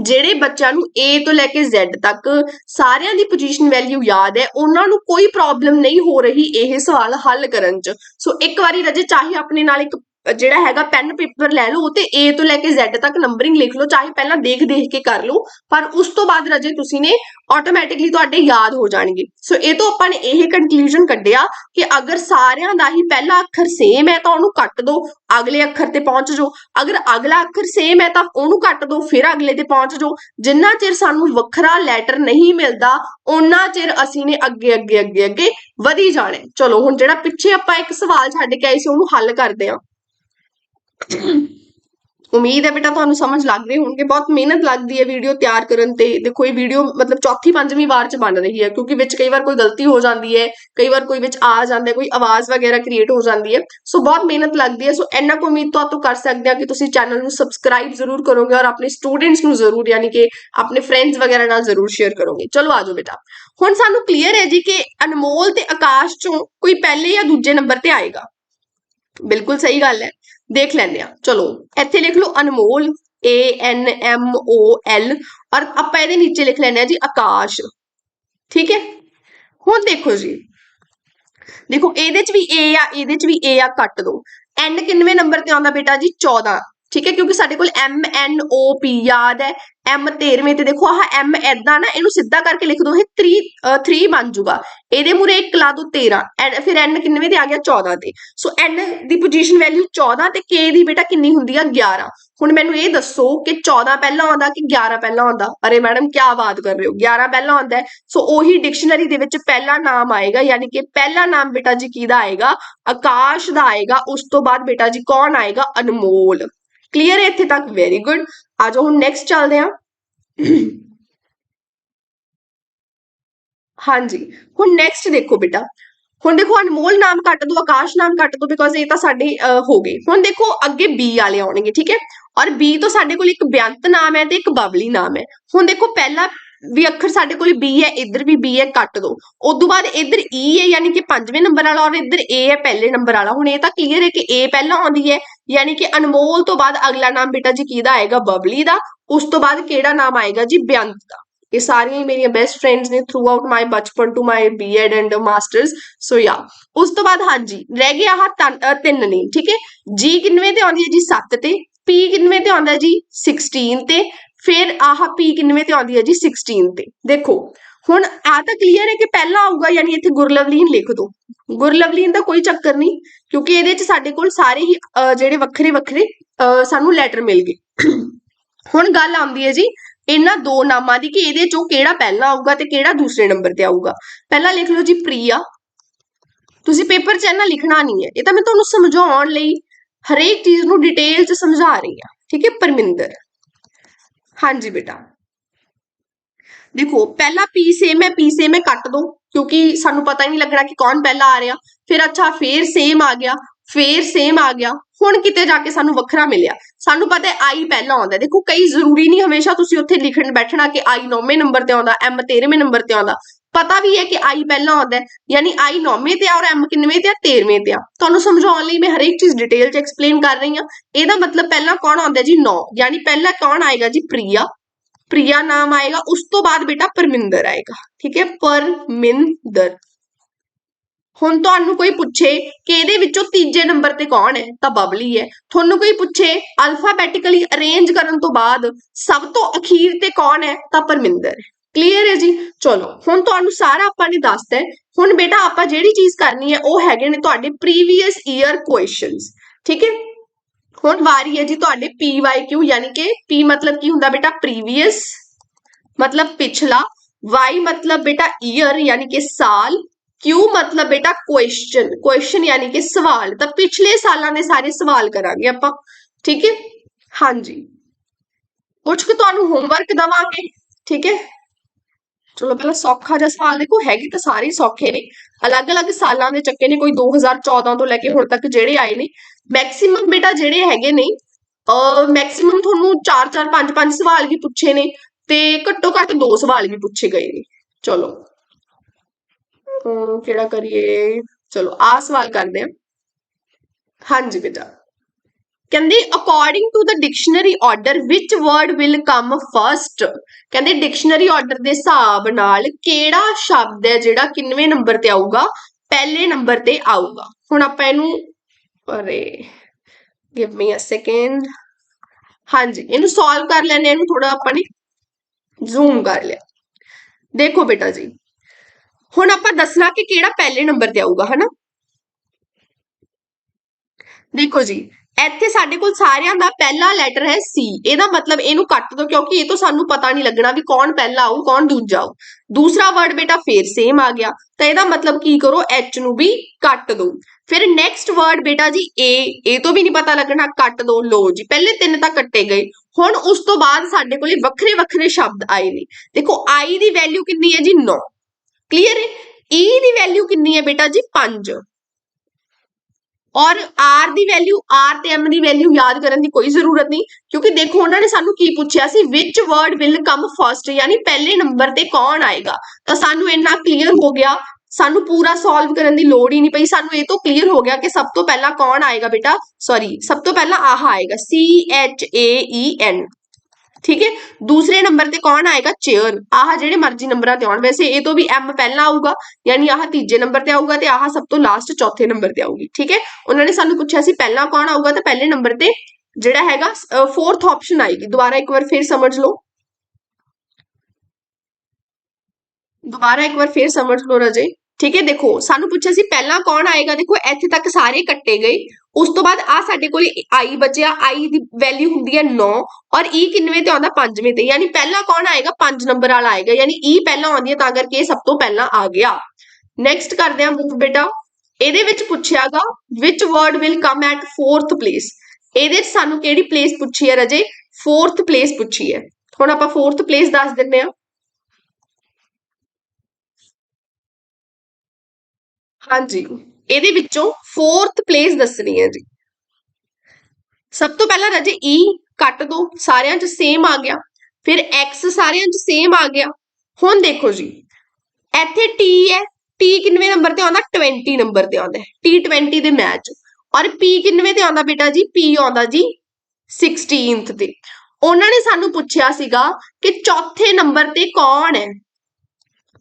ਜਿਹੜੇ ਬੱਚਿਆਂ ਨੂੰ A ਤੋਂ ਲੈ ਕੇ Z ਤੱਕ ਸਾਰਿਆਂ ਦੀ ਪੋਜੀਸ਼ਨ ਵੈਲਿਊ ਯਾਦ ਹੈ, ਉਹਨਾਂ ਨੂੰ ਕੋਈ ਪ੍ਰੋਬਲਮ ਨਹੀਂ ਹੋ ਰਹੀ ਇਹ ਸਵਾਲ ਹੱਲ ਕਰਨ 'ਚ। ਸੋ ਇੱਕ ਵਾਰੀ ਰਜੇ ਚਾਹੇ ਆਪਣੇ ਨਾਲ ਇੱਕ ਜਿਹੜਾ ਹੈਗਾ ਪੈਨ ਪੇਪਰ ਲੈ ਲਓ ਤੇ A ਤੋਂ ਲੈ ਕੇ Z ਤੱਕ ਨੰਬਰਿੰਗ ਲਿਖ ਲਓ, ਚਾਹੇ ਪਹਿਲਾਂ ਦੇਖ ਦੇਖ ਕੇ ਕਰ ਲਓ, ਪਰ ਉਸ ਤੋਂ ਬਾਅਦ ਰਜੇ ਤੁਸੀਂ ਨੇ ਆਟੋਮੈਟਿਕਲੀ ਤੁਹਾਡੇ ਯਾਦ ਹੋ ਜਾਣਗੇ। ਸੋ ਇਹ ਤੋਂ ਆਪਾਂ ਨੇ ਇਹ ਕਨਕਲੂਜਨ ਕੱਢਿਆ ਕਿ ਅਗਰ ਸਾਰਿਆਂ ਦਾ ਹੀ ਪਹਿਲਾ ਅੱਖਰ ਸੇਮ ਹੈ ਤਾਂ ਉਹਨੂੰ ਕੱਟ ਦਿਓ ਅਗਲੇ ਅੱਖਰ ਤੇ ਪਹੁੰਚ ਜਾਓ। ਅਗਰ ਅਗਲਾ ਅੱਖਰ ਸੇਮ ਹੈ ਤਾਂ ਉਹਨੂੰ ਕੱਟ ਦਿਓ ਫਿਰ ਅਗਲੇ ਤੇ ਪਹੁੰਚ ਜਾਓ। ਜਿੰਨਾ ਚਿਰ ਸਾਨੂੰ ਵੱਖਰਾ ਲੈਟਰ ਨਹੀਂ ਮਿਲਦਾ ਉਹਨਾਂ ਚਿਰ ਅਸੀਂ ਨੇ ਅੱਗੇ ਅੱਗੇ ਅੱਗੇ ਅੱਗੇ ਵਧੀ ਜਾਣਾ ਚਲੋ, ਹੁਣ ਜਿਹੜਾ ਪਿੱਛੇ ਆਪਾਂ ਇੱਕ ਸਵਾਲ ਛੱਡ ਕੇ ਆਏ ਸੀ, ਉਹਨੂੰ ਹੱਲ ਕਰਦੇ ਹਾਂ। ਉਮੀਦ ਹੈ ਬੇਟਾ ਤੁਹਾਨੂੰ ਸਮਝ ਲੱਗ ਰਹੀ ਹੋਣਗੇ। ਬਹੁਤ ਮਿਹਨਤ ਲੱਗਦੀ ਹੈ ਵੀਡੀਓ ਤਿਆਰ ਕਰਨ ਤੇ। ਦੇਖੋ, ਇਹ ਵੀਡੀਓ ਮਤਲਬ ਚੌਥੀ ਪੰਜਵੀਂ ਵਾਰ ਚ ਬਣ ਰਹੀ ਹੈ, ਕਿਉਂਕਿ ਵਿੱਚ ਕਈ ਵਾਰ ਕੋਈ ਗਲਤੀ ਹੋ ਜਾਂਦੀ ਹੈ, ਕਈ ਵਾਰ ਕੋਈ ਵਿੱਚ ਆ ਜਾਂਦਾ ਕੋਈ ਆਵਾਜ਼ ਵਗੈਰਾ ਕ੍ਰੀਏਟ ਹੋ ਜਾਂਦੀ ਹੈ। ਸੋ ਬਹੁਤ ਮਿਹਨਤ ਲੱਗਦੀ ਹੈ। ਸੋ ਇੰਨਾ ਕੁ ਉਮੀਦ ਤੋਂ ਕਰ ਸਕਦੇ ਆ ਕਿ ਤੁਸੀਂ ਚੈਨਲ ਨੂੰ ਸਬਸਕ੍ਰਾਈਬ ਜ਼ਰੂਰ ਕਰੋਗੇ ਔਰ ਆਪਣੇ ਸਟੂਡੈਂਟਸ ਨੂੰ ਜ਼ਰੂਰ, ਯਾਨੀ ਕਿ ਆਪਣੇ ਫਰੈਂਡਸ ਵਗੈਰਾ ਨਾਲ ਜ਼ਰੂਰ ਸ਼ੇਅਰ ਕਰੋਗੇ। ਚਲੋ ਆਜੋ ਬੇਟਾ। ਹੁਣ ਸਾਨੂੰ ਕਲੀਅਰ ਹੈ ਜੀ ਕਿ ਅਨਮੋਲ ਤੇ ਆਕਾਸ਼ ਚੋਂ ਕੋਈ ਪਹਿਲੇ ਜਾਂ ਦੂਜੇ ਨੰਬਰ ਤੇ ਆਏਗਾ। ਬਿਲਕੁਲ ਸਹੀ ਗੱਲ ਹੈ। ਦੇਖ ਲੈਂਦੇ ਆ ਚਲੋ, ਇੱਥੇ ਲਿਖ ਲਓ ਅਨਮੋਲ, A N M O L, ਔਰ ਆਪਾਂ ਇਹਦੇ ਨੀਚੇ ਲਿਖ ਲੈਂਦੇ ਆ ਜੀ ਆਕਾਸ਼। ਠੀਕ ਹੈ? ਹੁਣ ਦੇਖੋ ਜੀ। ਦੇਖੋ, ਇਹਦੇ ਚ ਵੀ A ਆ, ਇਹਦੇ ਚ ਵੀ A ਆ, ਕੱਟ ਦੋ। N ਕਿੰਨਵੇਂ ਨੰਬਰ ਤੇ ਆਉਂਦਾ ਬੇਟਾ ਜੀ? 14 ਠੀਕ ਹੈ, ਕਿਉਂਕਿ ਸਾਡੇ ਕੋਲ ਐਮ ਐਨ ਓ ਪੀ ਯਾਦ ਹੈ। ਐਮ 13ਵੇਂ ਤੇ ਦੇਖੋ, ਆਹ ਐਮ ਐਦਾਂ ਨਾ, ਇਹਨੂੰ ਸਿੱਧਾ ਕਰਕੇ ਲਿਖ ਦੋ, ਇਹ 3 3 ਬਣ ਜੂਗਾ ਇਹਦੇ ਮੂਰੇ ਇੱਕ ਲਾ ਦੋ 13 ਫਿਰ ਐਨ ਕਿੰਨਵੇਂ ਤੇ ਆ ਗਿਆ 14 ਤੇ। ਸੋ ਐਨ ਦੀ ਪੋਜੀਸ਼ਨ ਵੈਲਿਊ 14 ਤੇ ਕੇ ਦੀ ਬੇਟਾ ਕਿੰਨੀ ਹੁੰਦੀ ਆ? 11 ਹੁਣ ਮੈਨੂੰ ਇਹ ਦੱਸੋ ਕਿ 14 ਪਹਿਲਾਂ ਆਉਂਦਾ ਕਿ 11 ਪਹਿਲਾਂ ਆਉਂਦਾ? ਅਰੇ ਮੈਡਮ ਕੀ ਬਾਤ ਕਰ ਰਹੇ ਹੋ। 11 ਪਹਿਲਾਂ ਆਉਂਦਾ ਸੋ ਉਹੀ ਡਿਕਸ਼ਨਰੀ ਦੇ ਵਿੱਚ ਪਹਿਲਾ ਨਾਮ ਆਏਗਾ, ਯਾਨੀ ਕਿ ਪਹਿਲਾ ਨਾਮ ਬੇਟਾ ਜੀ ਕਿਹਦਾ ਆਏਗਾ? ਆਕਾਸ਼ ਦਾ ਆਏਗਾ। ਉਸ ਤੋਂ ਬਾਅਦ ਬੇਟਾ ਜੀ ਕੌਣ ਆਏਗਾ? ਅਨਮੋਲ। ਕਲੀਅਰ ਹੈ ਇੱਥੇ ਤੱਕ ਵੈਰੀ ਗੁੱਡ ਆ ਜਾਓ ਹੁਣ ਨੈਕਸਟ ਚੱਲਦੇ ਹਾਂ ਹਾਂਜੀ ਹੁਣ ਨੈਕਸਟ ਦੇਖੋ ਬੇਟਾ ਹੁਣ ਦੇਖੋ ਅਨਮੋਲ ਨਾਮ ਕੱਟ ਦੋ ਆਕਾਸ਼ ਨਾਮ ਕੱਟ ਦੋ ਬਿਕੋਜ਼ ਇਹ ਤਾਂ ਸਾਡੇ ਅਹ, ਹੋ ਗਏ ਹੁਣ ਦੇਖੋ ਅੱਗੇ ਬੀ ਵਾਲੇ ਆਉਣਗੇ ਠੀਕ ਹੈ ਔਰ ਬੀ ਤੋਂ ਸਾਡੇ ਕੋਲ ਇੱਕ ਬੇਅੰਤ ਨਾਮ ਹੈ ਤੇ ਇੱਕ ਬਬਲੀ ਨਾਮ ਹੈ ਹੁਣ ਦੇਖੋ ਪਹਿਲਾ ਵੀ ਅੱਖਰ ਸਾਡੇ ਕੋਲ B ਹੈ, ਇੱਧਰ ਵੀ B ਹੈ, ਕੱਟ ਦੋ। ਉਸ ਤੋਂ ਬਾਅਦ ਇੱਧਰ E ਹੈ, ਯਾਨੀ ਕਿ ਪੰਜਵੇਂ ਨੰਬਰ ਵਾਲਾ ਔਰ ਇੱਧਰ A ਹੈ, ਪਹਿਲੇ ਨੰਬਰ ਵਾਲਾ। ਹੁਣ ਇਹ ਤਾਂ ਕਲੀਅਰ ਹੈ ਕਿ A ਪਹਿਲਾਂ ਆਉਂਦੀ ਹੈ, ਯਾਨੀ ਕਿ ਅਨਮੋਲ ਤੋਂ ਬਾਅਦ ਅਗਲਾ ਨਾਮ ਬੇਟਾ ਜੀ ਕਿਹਦਾ ਆਏਗਾ? ਬਬਲੀ ਦਾ। ਉਸ ਤੋਂ ਬਾਅਦ ਕਿਹੜਾ ਨਾਮ ਆਏਗਾ ਜੀ? ਬੇਅੰਤ ਦਾ। ਇਹ ਸਾਰੀਆਂ ਹੀ ਮੇਰੀਆਂ ਬੈਸਟ ਫਰੈਂਡਸ ਨੇ ਥਰੂ ਆਊਟ ਮਾਈ ਬਚਪਨ to my BEd and masters so ਯਾ ਉਸ ਤੋਂ ਬਾਅਦ ਹਾਂਜੀ, ਰਹਿ ਗਿਆ ਆਹ ਤਨ- ਤਿੰਨ ਨੇਮ ਠੀਕ ਹੈ? ਜੀ ਕਿੰਨਵੇਂ ਤੇ ਆਉਂਦੀ ਹੈ ਜੀ? 7 ਤੇ। ਪੀ ਕਿੰਨਵੇਂ ਤੇ ਆਉਂਦਾ ਜੀ? 16 ਤੇ। ਫਿਰ ਆਹ ਪੀ ਕਿੰਨਵੇਂ ਤੇ ਆਉਂਦੀ ਹੈ ਜੀ? 16 ਤੇ। ਦੇਖੋ ਹੁਣ ਆ ਤਾਂ ਕਲੀਅਰ ਹੈ ਕਿ ਪਹਿਲਾਂ ਆਊਗਾ ਯਾਨੀ ਇੱਥੇ ਗੁਰਲਵਲੀਨ ਲਿਖ ਦੋ ਗੁਰਲਵਲੀਨ ਦਾ ਕੋਈ ਚੱਕਰ ਨਹੀਂ ਕਿਉਂਕਿ ਇਹਦੇ ਚ ਸਾਡੇ ਕੋਲ ਸਾਰੇ ਹੀ ਜਿਹੜੇ ਵੱਖਰੇ ਵੱਖਰੇ ਅਹ, ਸਾਨੂੰ ਲੈਟਰ ਮਿਲ ਗਏ। ਹੁਣ ਗੱਲ ਆਉਂਦੀ ਹੈ ਜੀ ਇਹਨਾਂ ਦੋ ਨਾਮਾਂ ਦੀ ਕਿ ਇਹਦੇ ਚੋਂ ਕਿਹੜਾ ਪਹਿਲਾਂ ਆਊਗਾ ਤੇ ਕਿਹੜਾ ਦੂਸਰੇ ਨੰਬਰ ਤੇ ਆਊਗਾ। ਪਹਿਲਾਂ ਲਿਖ ਲਓ ਜੀ ਪ੍ਰੀਆ। ਤੁਸੀਂ ਪੇਪਰ 'ਚ ਇਹਨਾਂ ਲਿਖਣਾ ਨਹੀਂ ਹੈ। ਇਹ ਤਾਂ ਮੈਂ ਤੁਹਾਨੂੰ ਸਮਝਾਉਣ ਲਈ ਹਰੇਕ ਚੀਜ਼ ਨੂੰ ਡਿਟੇਲ 'ਚ ਸਮਝਾ ਰਹੀ ਹਾਂ। ਠੀਕ ਹੈ ਪਰਮਿੰਦਰ। ਹਾਂਜੀ ਬੇਟਾ। ਦੇਖੋ, ਪਹਿਲਾ ਪੀ ਸੇਮ ਹੈ ਪੀ ਸੇਮ ਹੈ, ਕੱਟ ਦੋ, ਕਿਉਂਕਿ ਸਾਨੂੰ ਪਤਾ ਹੀ ਨਹੀਂ ਲੱਗਣਾ ਕਿ ਕੌਣ ਪਹਿਲਾਂ ਆ ਰਿਹਾ। ਫਿਰ ਅੱਛਾ, ਫੇਰ ਸੇਮ ਆ ਗਿਆ, ਫੇਰ ਸੇਮ ਆ ਗਿਆ, ਹੁਣ ਕਿਤੇ ਜਾ ਕੇ ਸਾਨੂੰ ਵੱਖਰਾ ਮਿਲਿਆ। ਸਾਨੂੰ ਪਤਾ ਹੈ ਆਈ ਪਹਿਲਾਂ ਆਉਂਦਾ ਦੇਖੋ, ਕਈ ਜ਼ਰੂਰੀ ਨਹੀਂ ਹਮੇਸ਼ਾ ਤੁਸੀਂ ਉੱਥੇ ਲਿਖਣ ਬੈਠਣਾ ਕਿ ਆਈ 9ਵੇਂ ਨੰਬਰ ਤੇ ਆਉਂਦਾ ਐਮ 13ਵੇਂ ਨੰਬਰ ਤੇ ਆਉਂਦਾ। ਪਤਾ ਵੀ ਹੈ ਕਿ ਆਈ ਪਹਿਲਾਂ ਆਉਂਦਾ ਹੈ, ਯਾਨੀ ਆਈ 9ਵੇਂ ਤੇ ਆ ਔਰ ਐਮ ਕਿੰਨਵੇਂ ਤੇ ਆ 13ਵੇਂ ਤੇ ਆ। ਤੁਹਾਨੂੰ ਸਮਝਾਉਣ ਲਈ ਮੈਂ ਹਰੇਕ ਚੀਜ਼ ਡਿਟੇਲ 'ਚ ਐਕਸਪਲੇਨ ਕਰ ਰਹੀ ਹਾਂ। ਇਹਦਾ ਮਤਲਬ ਪਹਿਲਾਂ ਕੌਣ ਆਉਂਦਾ ਜੀ? 9 ਯਾਨੀ ਪਹਿਲਾਂ ਕੌਣ ਆਏਗਾ ਜੀ? ਪ੍ਰਿਆ। ਪ੍ਰਿਆ ਨਾਮ ਆਏਗਾ। ਉਸ ਤੋਂ ਬਾਅਦ ਬੇਟਾ ਪਰਮਿੰਦਰ ਆਏਗਾ। ਠੀਕ ਹੈ? ਪਰਮਿੰਦਰ। ਹੁਣ ਤੁਹਾਨੂੰ ਕੋਈ ਪੁੱਛੇ ਕਿ ਇਹਦੇ ਵਿੱਚੋਂ ਤੀਜੇ ਨੰਬਰ ਤੇ ਕੌਣ ਹੈ ਤਾਂ ਬਬਲੀ ਹੈ। ਤੁਹਾਨੂੰ ਕੋਈ ਪੁੱਛੇ ਅਲਫਾਬੈਟਿਕਲੀ ਅਰੇਂਜ ਕਰਨ ਤੋਂ ਬਾਅਦ ਸਭ ਤੋਂ ਅਖੀਰ ਤੇ ਕੌਣ ਹੈ ਤਾਂ ਪਰਮਿੰਦਰ ਹੈ। ਕਲੀਅਰ ਹੈ ਜੀ? ਚਲੋ, ਹੁਣ ਤੁਹਾਨੂੰ ਸਾਰਾ ਆਪਾਂ ਨੇ ਦੱਸਤਾ ਹੈ। ਹੁਣ ਬੇਟਾ ਆਪਾਂ ਜਿਹੜੀ ਚੀਜ਼ ਕਰਨੀ ਹੈ, ਉਹ ਹੈਗੇ ਨੇ ਤੁਹਾਡੇ ਪ੍ਰੀਵੀਅਸ ਈਅਰ ਕੁਐਸਚਨਸ ਠੀਕ ਹੈ? ਹੁਣ ਵਾਰੀ ਹੈ ਜੀ ਤੁਹਾਡੇ PYQ ਯਾਨੀ ਕਿ P ਮਤਲਬ ਕੀ ਹੁੰਦਾ ਬੇਟਾ? ਪ੍ਰੀਵੀਅਸ ਮਤਲਬ ਪਿਛਲਾ, Y ਮਤਲਬ ਬੇਟਾ ਈਅਰ ਯਾਨੀ ਕਿ ਸਾਲ, Q ਮਤਲਬ ਬੇਟਾ ਕੁਐਸਚਨ ਕੁਐਸਚਨ ਯਾਨੀ ਕਿ ਸਵਾਲ। ਤਾਂ ਪਿਛਲੇ ਸਾਲਾਂ ਦੇ ਸਾਰੇ ਸਵਾਲ ਕਰਾਂਗੇ ਆਪਾਂ, ਠੀਕ ਹੈ? ਹਾਂਜੀ। ਕੁਝ ਕੁ ਤੁਹਾਨੂੰ ਹੋਮਵਰਕ ਦਵਾਂਗੇ, ਠੀਕ ਹੈ? ਚਲੋ ਪਹਿਲਾਂ ਸੌਖਾ ਜਿਹਾ ਸਵਾਲ ਦੇਖੋ, ਹੈਗੇ ਤਾਂ ਸਾਰੇ ਸੌਖੇ ਨੇ। ਅਲੱਗ-ਅਲੱਗ ਸਾਲਾਂ ਦੇ ਚੱਕੇ ਨੇ, ਕੋਈ 2014 ਤੋਂ ਲੈ ਕੇ ਹੁਣ ਤੱਕ ਜਿਹੜੇ ਆਏ ਨੇ। ਮੈਕਸਿਮਮ ਬੇਟਾ ਜਿਹੜੇ ਹੈਗੇ ਨੇ ਅ ਮੈਕਸਿਮਮ ਤੁਹਾਨੂੰ 4-4 5-5 ਸਵਾਲ ਵੀ ਪੁੱਛੇ ਨੇ ਤੇ ਘੱਟੋ ਘੱਟ ਦੋ ਸਵਾਲ ਵੀ ਪੁੱਛੇ ਗਏ ਨੇ। ਚਲੋ। ਅਮ ਕਿਹੜਾ ਕਰੀਏ? ਚਲੋ ਆ ਸਵਾਲ ਕਰਦੇ ਹਾਂ। ਹਾਂਜੀ ਬੇਟਾ। ਕਹਿੰਦੇ according to the dictionary order which word will come first ਕਹਿੰਦੇ ਡਿਕਸ਼ਨਰੀ ਆਰਡਰ ਦੇ ਹਿਸਾਬ ਨਾਲ ਕਿਹੜਾ ਸ਼ਬਦ ਹੈ ਜਿਹੜਾ ਕਿੰਨਵੇਂ ਨੰਬਰ ਤੇ ਆਊਗਾ? ਪਹਿਲੇ ਨੰਬਰ ਤੇ ਆਊਗਾ। ਹੁਣ ਆਪਾਂ ਇਹਨੂੰ, ਅਰੇ ਗਿਵ ਮੀ ਅ ਸੈਕਿੰਡ ਹਾਂਜੀ, ਇਹਨੂੰ ਸੋਲਵ ਕਰ ਲੈਣੇ ਇਹਨੂੰ ਥੋੜਾ ਆਪਾਂ ਨੇ ਜ਼ੂਮ ਕਰ ਲਿਆ। ਦੇਖੋ ਬੇਟਾ ਜੀ, ਹੁਣ ਆਪਾਂ ਦੱਸਣਾ ਕਿ ਕਿਹੜਾ ਪਹਿਲੇ ਨੰਬਰ ਤੇ ਆਊਗਾ, ਹਨਾ? ਦੇਖੋ ਜੀ, ਇੱਥੇ ਸਾਡੇ ਕੋਲ ਸਾਰਿਆਂ ਦਾ ਪਹਿਲਾ ਲੈਟਰ ਹੈ ਸੀ ਇਹਦਾ ਮਤਲਬ ਇਹਨੂੰ ਕੱਟ ਦੋ ਕਿਉਂਕਿ ਇਹ ਤੋਂ ਸਾਨੂੰ ਪਤਾ ਨਹੀਂ ਲੱਗਣਾ ਵੀ ਕੌਣ ਪਹਿਲਾ ਆਊ, ਕੌਣ ਦੂਜਾ ਆਊ। ਦੂਸਰਾ ਵਰਡ ਬੇਟਾ ਫੇਰ ਸੇਮ ਆ ਗਿਆ। ਤਾਂ ਇਹਦਾ ਮਤਲਬ ਕੀ ਕਰੋ ਐਚ ਨੂੰ ਵੀ ਕੱਟ ਦੋ ਫਿਰ ਨੈਕਸਟ ਵਰਡ ਬੇਟਾ ਜੀ ਏ ਇਹ ਤੋਂ ਵੀ ਨਹੀਂ ਪਤਾ ਲੱਗਣਾ, ਕੱਟ ਦੋ ਲੋ ਜੀ, ਪਹਿਲੇ ਤਿੰਨ ਤਾਂ ਕੱਟੇ ਗਏ। ਹੁਣ ਉਸ ਤੋਂ ਬਾਅਦ ਸਾਡੇ ਕੋਲੇ ਵੱਖਰੇ ਵੱਖਰੇ ਸ਼ਬਦ ਆਏ ਨੇ। ਦੇਖੋ ਆਈ ਦੀ ਵੈਲਿਊ ਕਿੰਨੀ ਹੈ ਜੀ 9 ਕਲੀਅਰ ਹੈ? ਈ ਦੀ ਵੈਲਿਊ ਕਿੰਨੀ ਹੈ ਬੇਟਾ ਜੀ 5 ਔਰ r ਦੀ ਵੈਲਿਊ r ਤੇ m ਦੀ ਵੈਲਿਊ ਯਾਦ ਕਰਨ ਦੀ ਕੋਈ ਜ਼ਰੂਰਤ ਨਹੀਂ, ਕਿਉਂਕਿ ਦੇਖੋ ਉਹਨਾਂ ਨੇ ਸਾਨੂੰ ਕੀ ਪੁੱਛਿਆ ਸੀ, which word will come first? ਯਾਨੀ ਪਹਿਲੇ ਨੰਬਰ ਤੇ ਕੌਣ ਆਏਗਾ? ਤਾਂ ਸਾਨੂੰ ਇੰਨਾ ਕਲੀਅਰ ਹੋ ਗਿਆ, ਸਾਨੂੰ ਪੂਰਾ ਸੋਲਵ ਕਰਨ ਦੀ ਲੋੜ ਹੀ ਨਹੀਂ ਪਈ, ਸਾਨੂੰ ਇਹ ਤੋਂ ਕਲੀਅਰ ਹੋ ਗਿਆ ਕਿ ਸਭ ਤੋਂ ਪਹਿਲਾਂ ਕੌਣ ਆਏਗਾ ਬੇਟਾ? ਸੌਰੀ ਸਭ ਤੋਂ ਪਹਿਲਾਂ ਆਹ ਆਏਗਾ, C H A E N ਠੀਕ ਹੈ ਦੂਸਰੇ ਨੰਬਰ ਤੇ ਕੌਣ ਆਏਗਾ ਚੇਅਰ ਆਹ ਜਿਹੜੇ ਮਰਜ਼ੀ ਨੰਬਰਾਂ ਤੇ ਆਉਣ ਵੈਸੇ ਇਹ ਤੋਂ ਵੀ M ਪਹਿਲਾਂ ਆਊਗਾ ਯਾਨੀ ਆਹ ਤੀਜੇ ਨੰਬਰ ਤੇ ਆਊਗਾ ਤੇ ਆਹ ਸਭ ਤੋਂ ਲਾਸਟ ਚੌਥੇ ਨੰਬਰ ਤੇ ਆਊਗੀ ਠੀਕ ਹੈ ਉਹਨਾਂ ਨੇ ਸਾਨੂੰ ਪੁੱਛਿਆ ਸੀ ਪਹਿਲਾਂ ਕੌਣ ਆਊਗਾ ਤਾਂ ਪਹਿਲੇ ਨੰਬਰ ਤੇ ਜਿਹੜਾ ਹੈਗਾ ਫੋਰਥ ਆਪਸ਼ਨ ਆਏਗੀ ਦੁਬਾਰਾ ਇੱਕ ਵਾਰ ਫੇਰ ਸਮਝ ਲਓ ਦੁਬਾਰਾ ਇੱਕ ਵਾਰ ਫੇਰ ਸਮਝ ਲਓ ਰਜੇ ਠੀਕ ਹੈ, ਦੇਖੋ, ਸਾਨੂੰ ਪੁੱਛਿਆ ਸੀ ਪਹਿਲਾਂ ਕੌਣ ਆਏਗਾ? ਦੇਖੋ, ਇੱਥੇ ਤੱਕ ਸਾਰੇ ਕੱਟੇ ਗਏ। ਉਸ ਤੋਂ ਬਾਅਦ ਆ ਸਾਡੇ ਕੋਲ i ਬਚਿਆ i ਦੀ ਵੈਲਿਊ ਹੁੰਦੀ ਹੈ 9 ਔਰ e ਕਿੰਨਵੇਂ ਤੇ ਆਉਂਦਾ ਪੰਜਵੇਂ ਤੇ। ਯਾਨੀ ਪਹਿਲਾਂ ਕੌਣ ਆਏਗਾ? 5 ਨੰਬਰ ਵਾਲਾ ਆਏਗਾ। ਯਾਨੀ e ਪਹਿਲਾਂ ਆਉਂਦੀ ਹੈ ਤਾਂ ਕਰਕੇ ਇਹ ਸਭ ਤੋਂ ਪਹਿਲਾਂ ਆ ਗਿਆ। ਨੈਕਸਟ ਕਰਦੇ ਹਾਂ ਮੂਵ ਬੇਟਾ। ਇਹਦੇ ਵਿੱਚ ਪੁੱਛਿਆਗਾ, which word will come at fourth place ਇਹਦੇ ਵਿੱਚ ਸਾਨੂੰ ਕਿਹੜੀ ਪਲੇਸ ਪੁੱਛੀ ਹੈ ਰਜੇ? Fourth ਪਲੇਸ ਪੁੱਛੀ ਹੈ। ਹੁਣ ਆਪਾਂ fourth ਪਲੇਸ ਦੱਸ ਦਿੰਨੇ ਆ ਹਾਂਜੀ। ਇਹਦੇ ਵਿੱਚੋਂ ਫੋਰਥ ਪਲੇਸ ਦੱਸਣੀ ਹੈ ਜੀ। ਸਭ ਤੋਂ ਪਹਿਲਾਂ ਰਾਜੇ e ਕੱਟ ਦੋ, ਸਾਰਿਆਂ 'ਚ ਸੇਮ ਆ ਗਿਆ। ਫਿਰ x ਸਾਰਿਆਂ 'ਚ ਸੇਮ ਆ ਗਿਆ। ਹੁਣ ਦੇਖੋ ਜੀ, ਇੱਥੇ T ਹੈ, T ਕਿੰਨਵੇਂ ਨੰਬਰ ਤੇ ਆਉਂਦਾ? 20 ਨੰਬਰ ਤੇ ਆਉਂਦਾ ਹੈ। T20 ਦੇ ਮੈਚ ਔਰ P ਕਿੰਨਵੇਂ ਤੇ ਆਉਂਦਾ ਬੇਟਾ ਜੀ? P ਆਉਂਦਾ ਜੀ 16th ਤੇ। ਉਹਨਾਂ ਨੇ ਸਾਨੂੰ ਪੁੱਛਿਆ ਸੀਗਾ ਕਿ ਚੌਥੇ ਨੰਬਰ ਤੇ ਕੌਣ ਹੈ?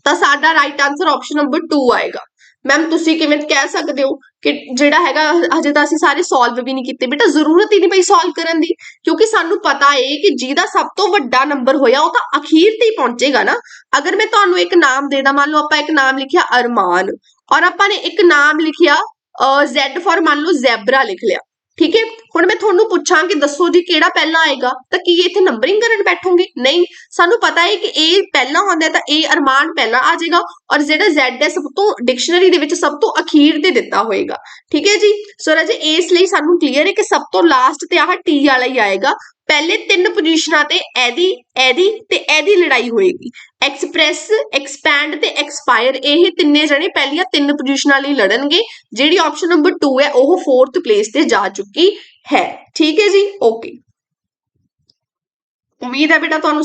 ਤਾਂ ਸਾਡਾ ਰਾਈਟ ਆਨਸਰ ਆਪਸ਼ਨ ਨੰਬਰ 2 ਆਏਗਾ। ਮੈਮ ਤੁਸੀਂ ਕਿਵੇਂ ਕਹਿ ਸਕਦੇ ਹੋ ਕਿ ਜਿਹੜਾ ਹੈਗਾ ਹਜੇ ਤਾਂ ਅਸੀਂ ਸਾਰੇ ਸੋਲਵ ਵੀ ਨਹੀਂ ਕੀਤੇ। ਬੇਟਾ, ਜ਼ਰੂਰਤ ਹੀ ਨਹੀਂ ਪਈ ਸੋਲਵ ਕਰਨ ਦੀ, ਕਿਉਂਕਿ ਸਾਨੂੰ ਪਤਾ ਏ ਕਿ ਜਿਹਦਾ ਸਭ ਤੋਂ ਵੱਡਾ ਨੰਬਰ ਹੋਇਆ ਉਹ ਤਾਂ ਅਖੀਰ ਤੇ ਹੀ ਪਹੁੰਚੇਗਾ ਨਾ। ਅਗਰ ਮੈਂ ਤੁਹਾਨੂੰ ਇੱਕ ਨਾਮ ਦੇ ਦਾਂ ਮੰਨ ਲਓ ਆਪਾਂ ਇੱਕ ਨਾਮ ਲਿਖਿਆ ਅਰਮਾਨ, ਔਰ ਆਪਾਂ ਨੇ ਇੱਕ ਨਾਮ ਲਿਖਿਆ Z ਫॉर ਮੰਨ ਲਓ ਜ਼ੈਬਰਾ ਲਿਖ ਲਿਆ। ਠੀਕ ਹੈ? ਹੁਣ ਮੈਂ ਤੁਹਾਨੂੰ ਪੁੱਛਾਂ ਕਿ ਦੱਸੋ ਜੀ ਕਿਹੜਾ ਪਹਿਲਾਂ ਆਏਗਾ? ਤਾਂ ਕੀ ਇੱਥੇ ਨੰਬਰਿੰਗ ਕਰਨ ਬੈਠੋਗੇ? ਨਹੀਂ। ਸਾਨੂੰ ਪਤਾ ਹੈ ਕਿ ਇਹ ਪਹਿਲਾਂ ਹੁੰਦਾ ਤਾਂ ਇਹ ਅਰਮਾਨ ਪਹਿਲਾਂ ਆ ਜਾਏਗਾ ਔਰ ਜਿਹੜਾ Z ਹੈ ਸਭ ਤੋਂ ਡਿਕਸ਼ਨਰੀ ਦੇ ਵਿੱਚ ਸਭ ਤੋਂ ਅਖੀਰ ਤੇ ਦਿੱਤਾ ਹੋਏਗਾ। ਠੀਕ ਹੈ ਜੀ? ਸੋ ਰਾਜੇ, ਇਸ ਲਈ ਸਾਨੂੰ ਕਲੀਅਰ ਹੈ ਕਿ ਸਭ ਤੋਂ ਲਾਸਟ ਤੇ ਆਹ T ਵਾਲਾ ਹੀ ਆਏਗਾ। ਪਹਿਲੇ ਤਿੰਨ ਪੋਜੀਸ਼ਨਾਂ ਤੇ ਇਹਦੀ ਇਹਦੀ ਤੇ ਇਹਦੀ ਲੜਾਈ ਹੋਏਗੀ। ਐਕਸਪ੍ਰੈਸ ਐਕਸਪੈਂਡ ਤੇ ਐਕਸਪਾਇਰ ਇਹ ਤਿੰਨੇ ਜਣੇ ਪਹਿਲੀਆਂ ਤਿੰਨ ਪੋਜੀਸ਼ਨਾਂ ਲਈ ਲੜਨਗੇ। ਜਿਹੜੀ ਆਪਸ਼ਨ ਨੰਬਰ 2 ਹੈ, ਉਹ ਫੋਰਥ ਪਲੇਸ ਤੇ ਜਾ ਚੁੱਕੀ ਹੈ। ਠੀਕ ਹੈ ਜੀ? ਓਕੇ ਉਮੀਦ ਹੈ ਬੇਟਾ ਤੁਹਾਨੂੰ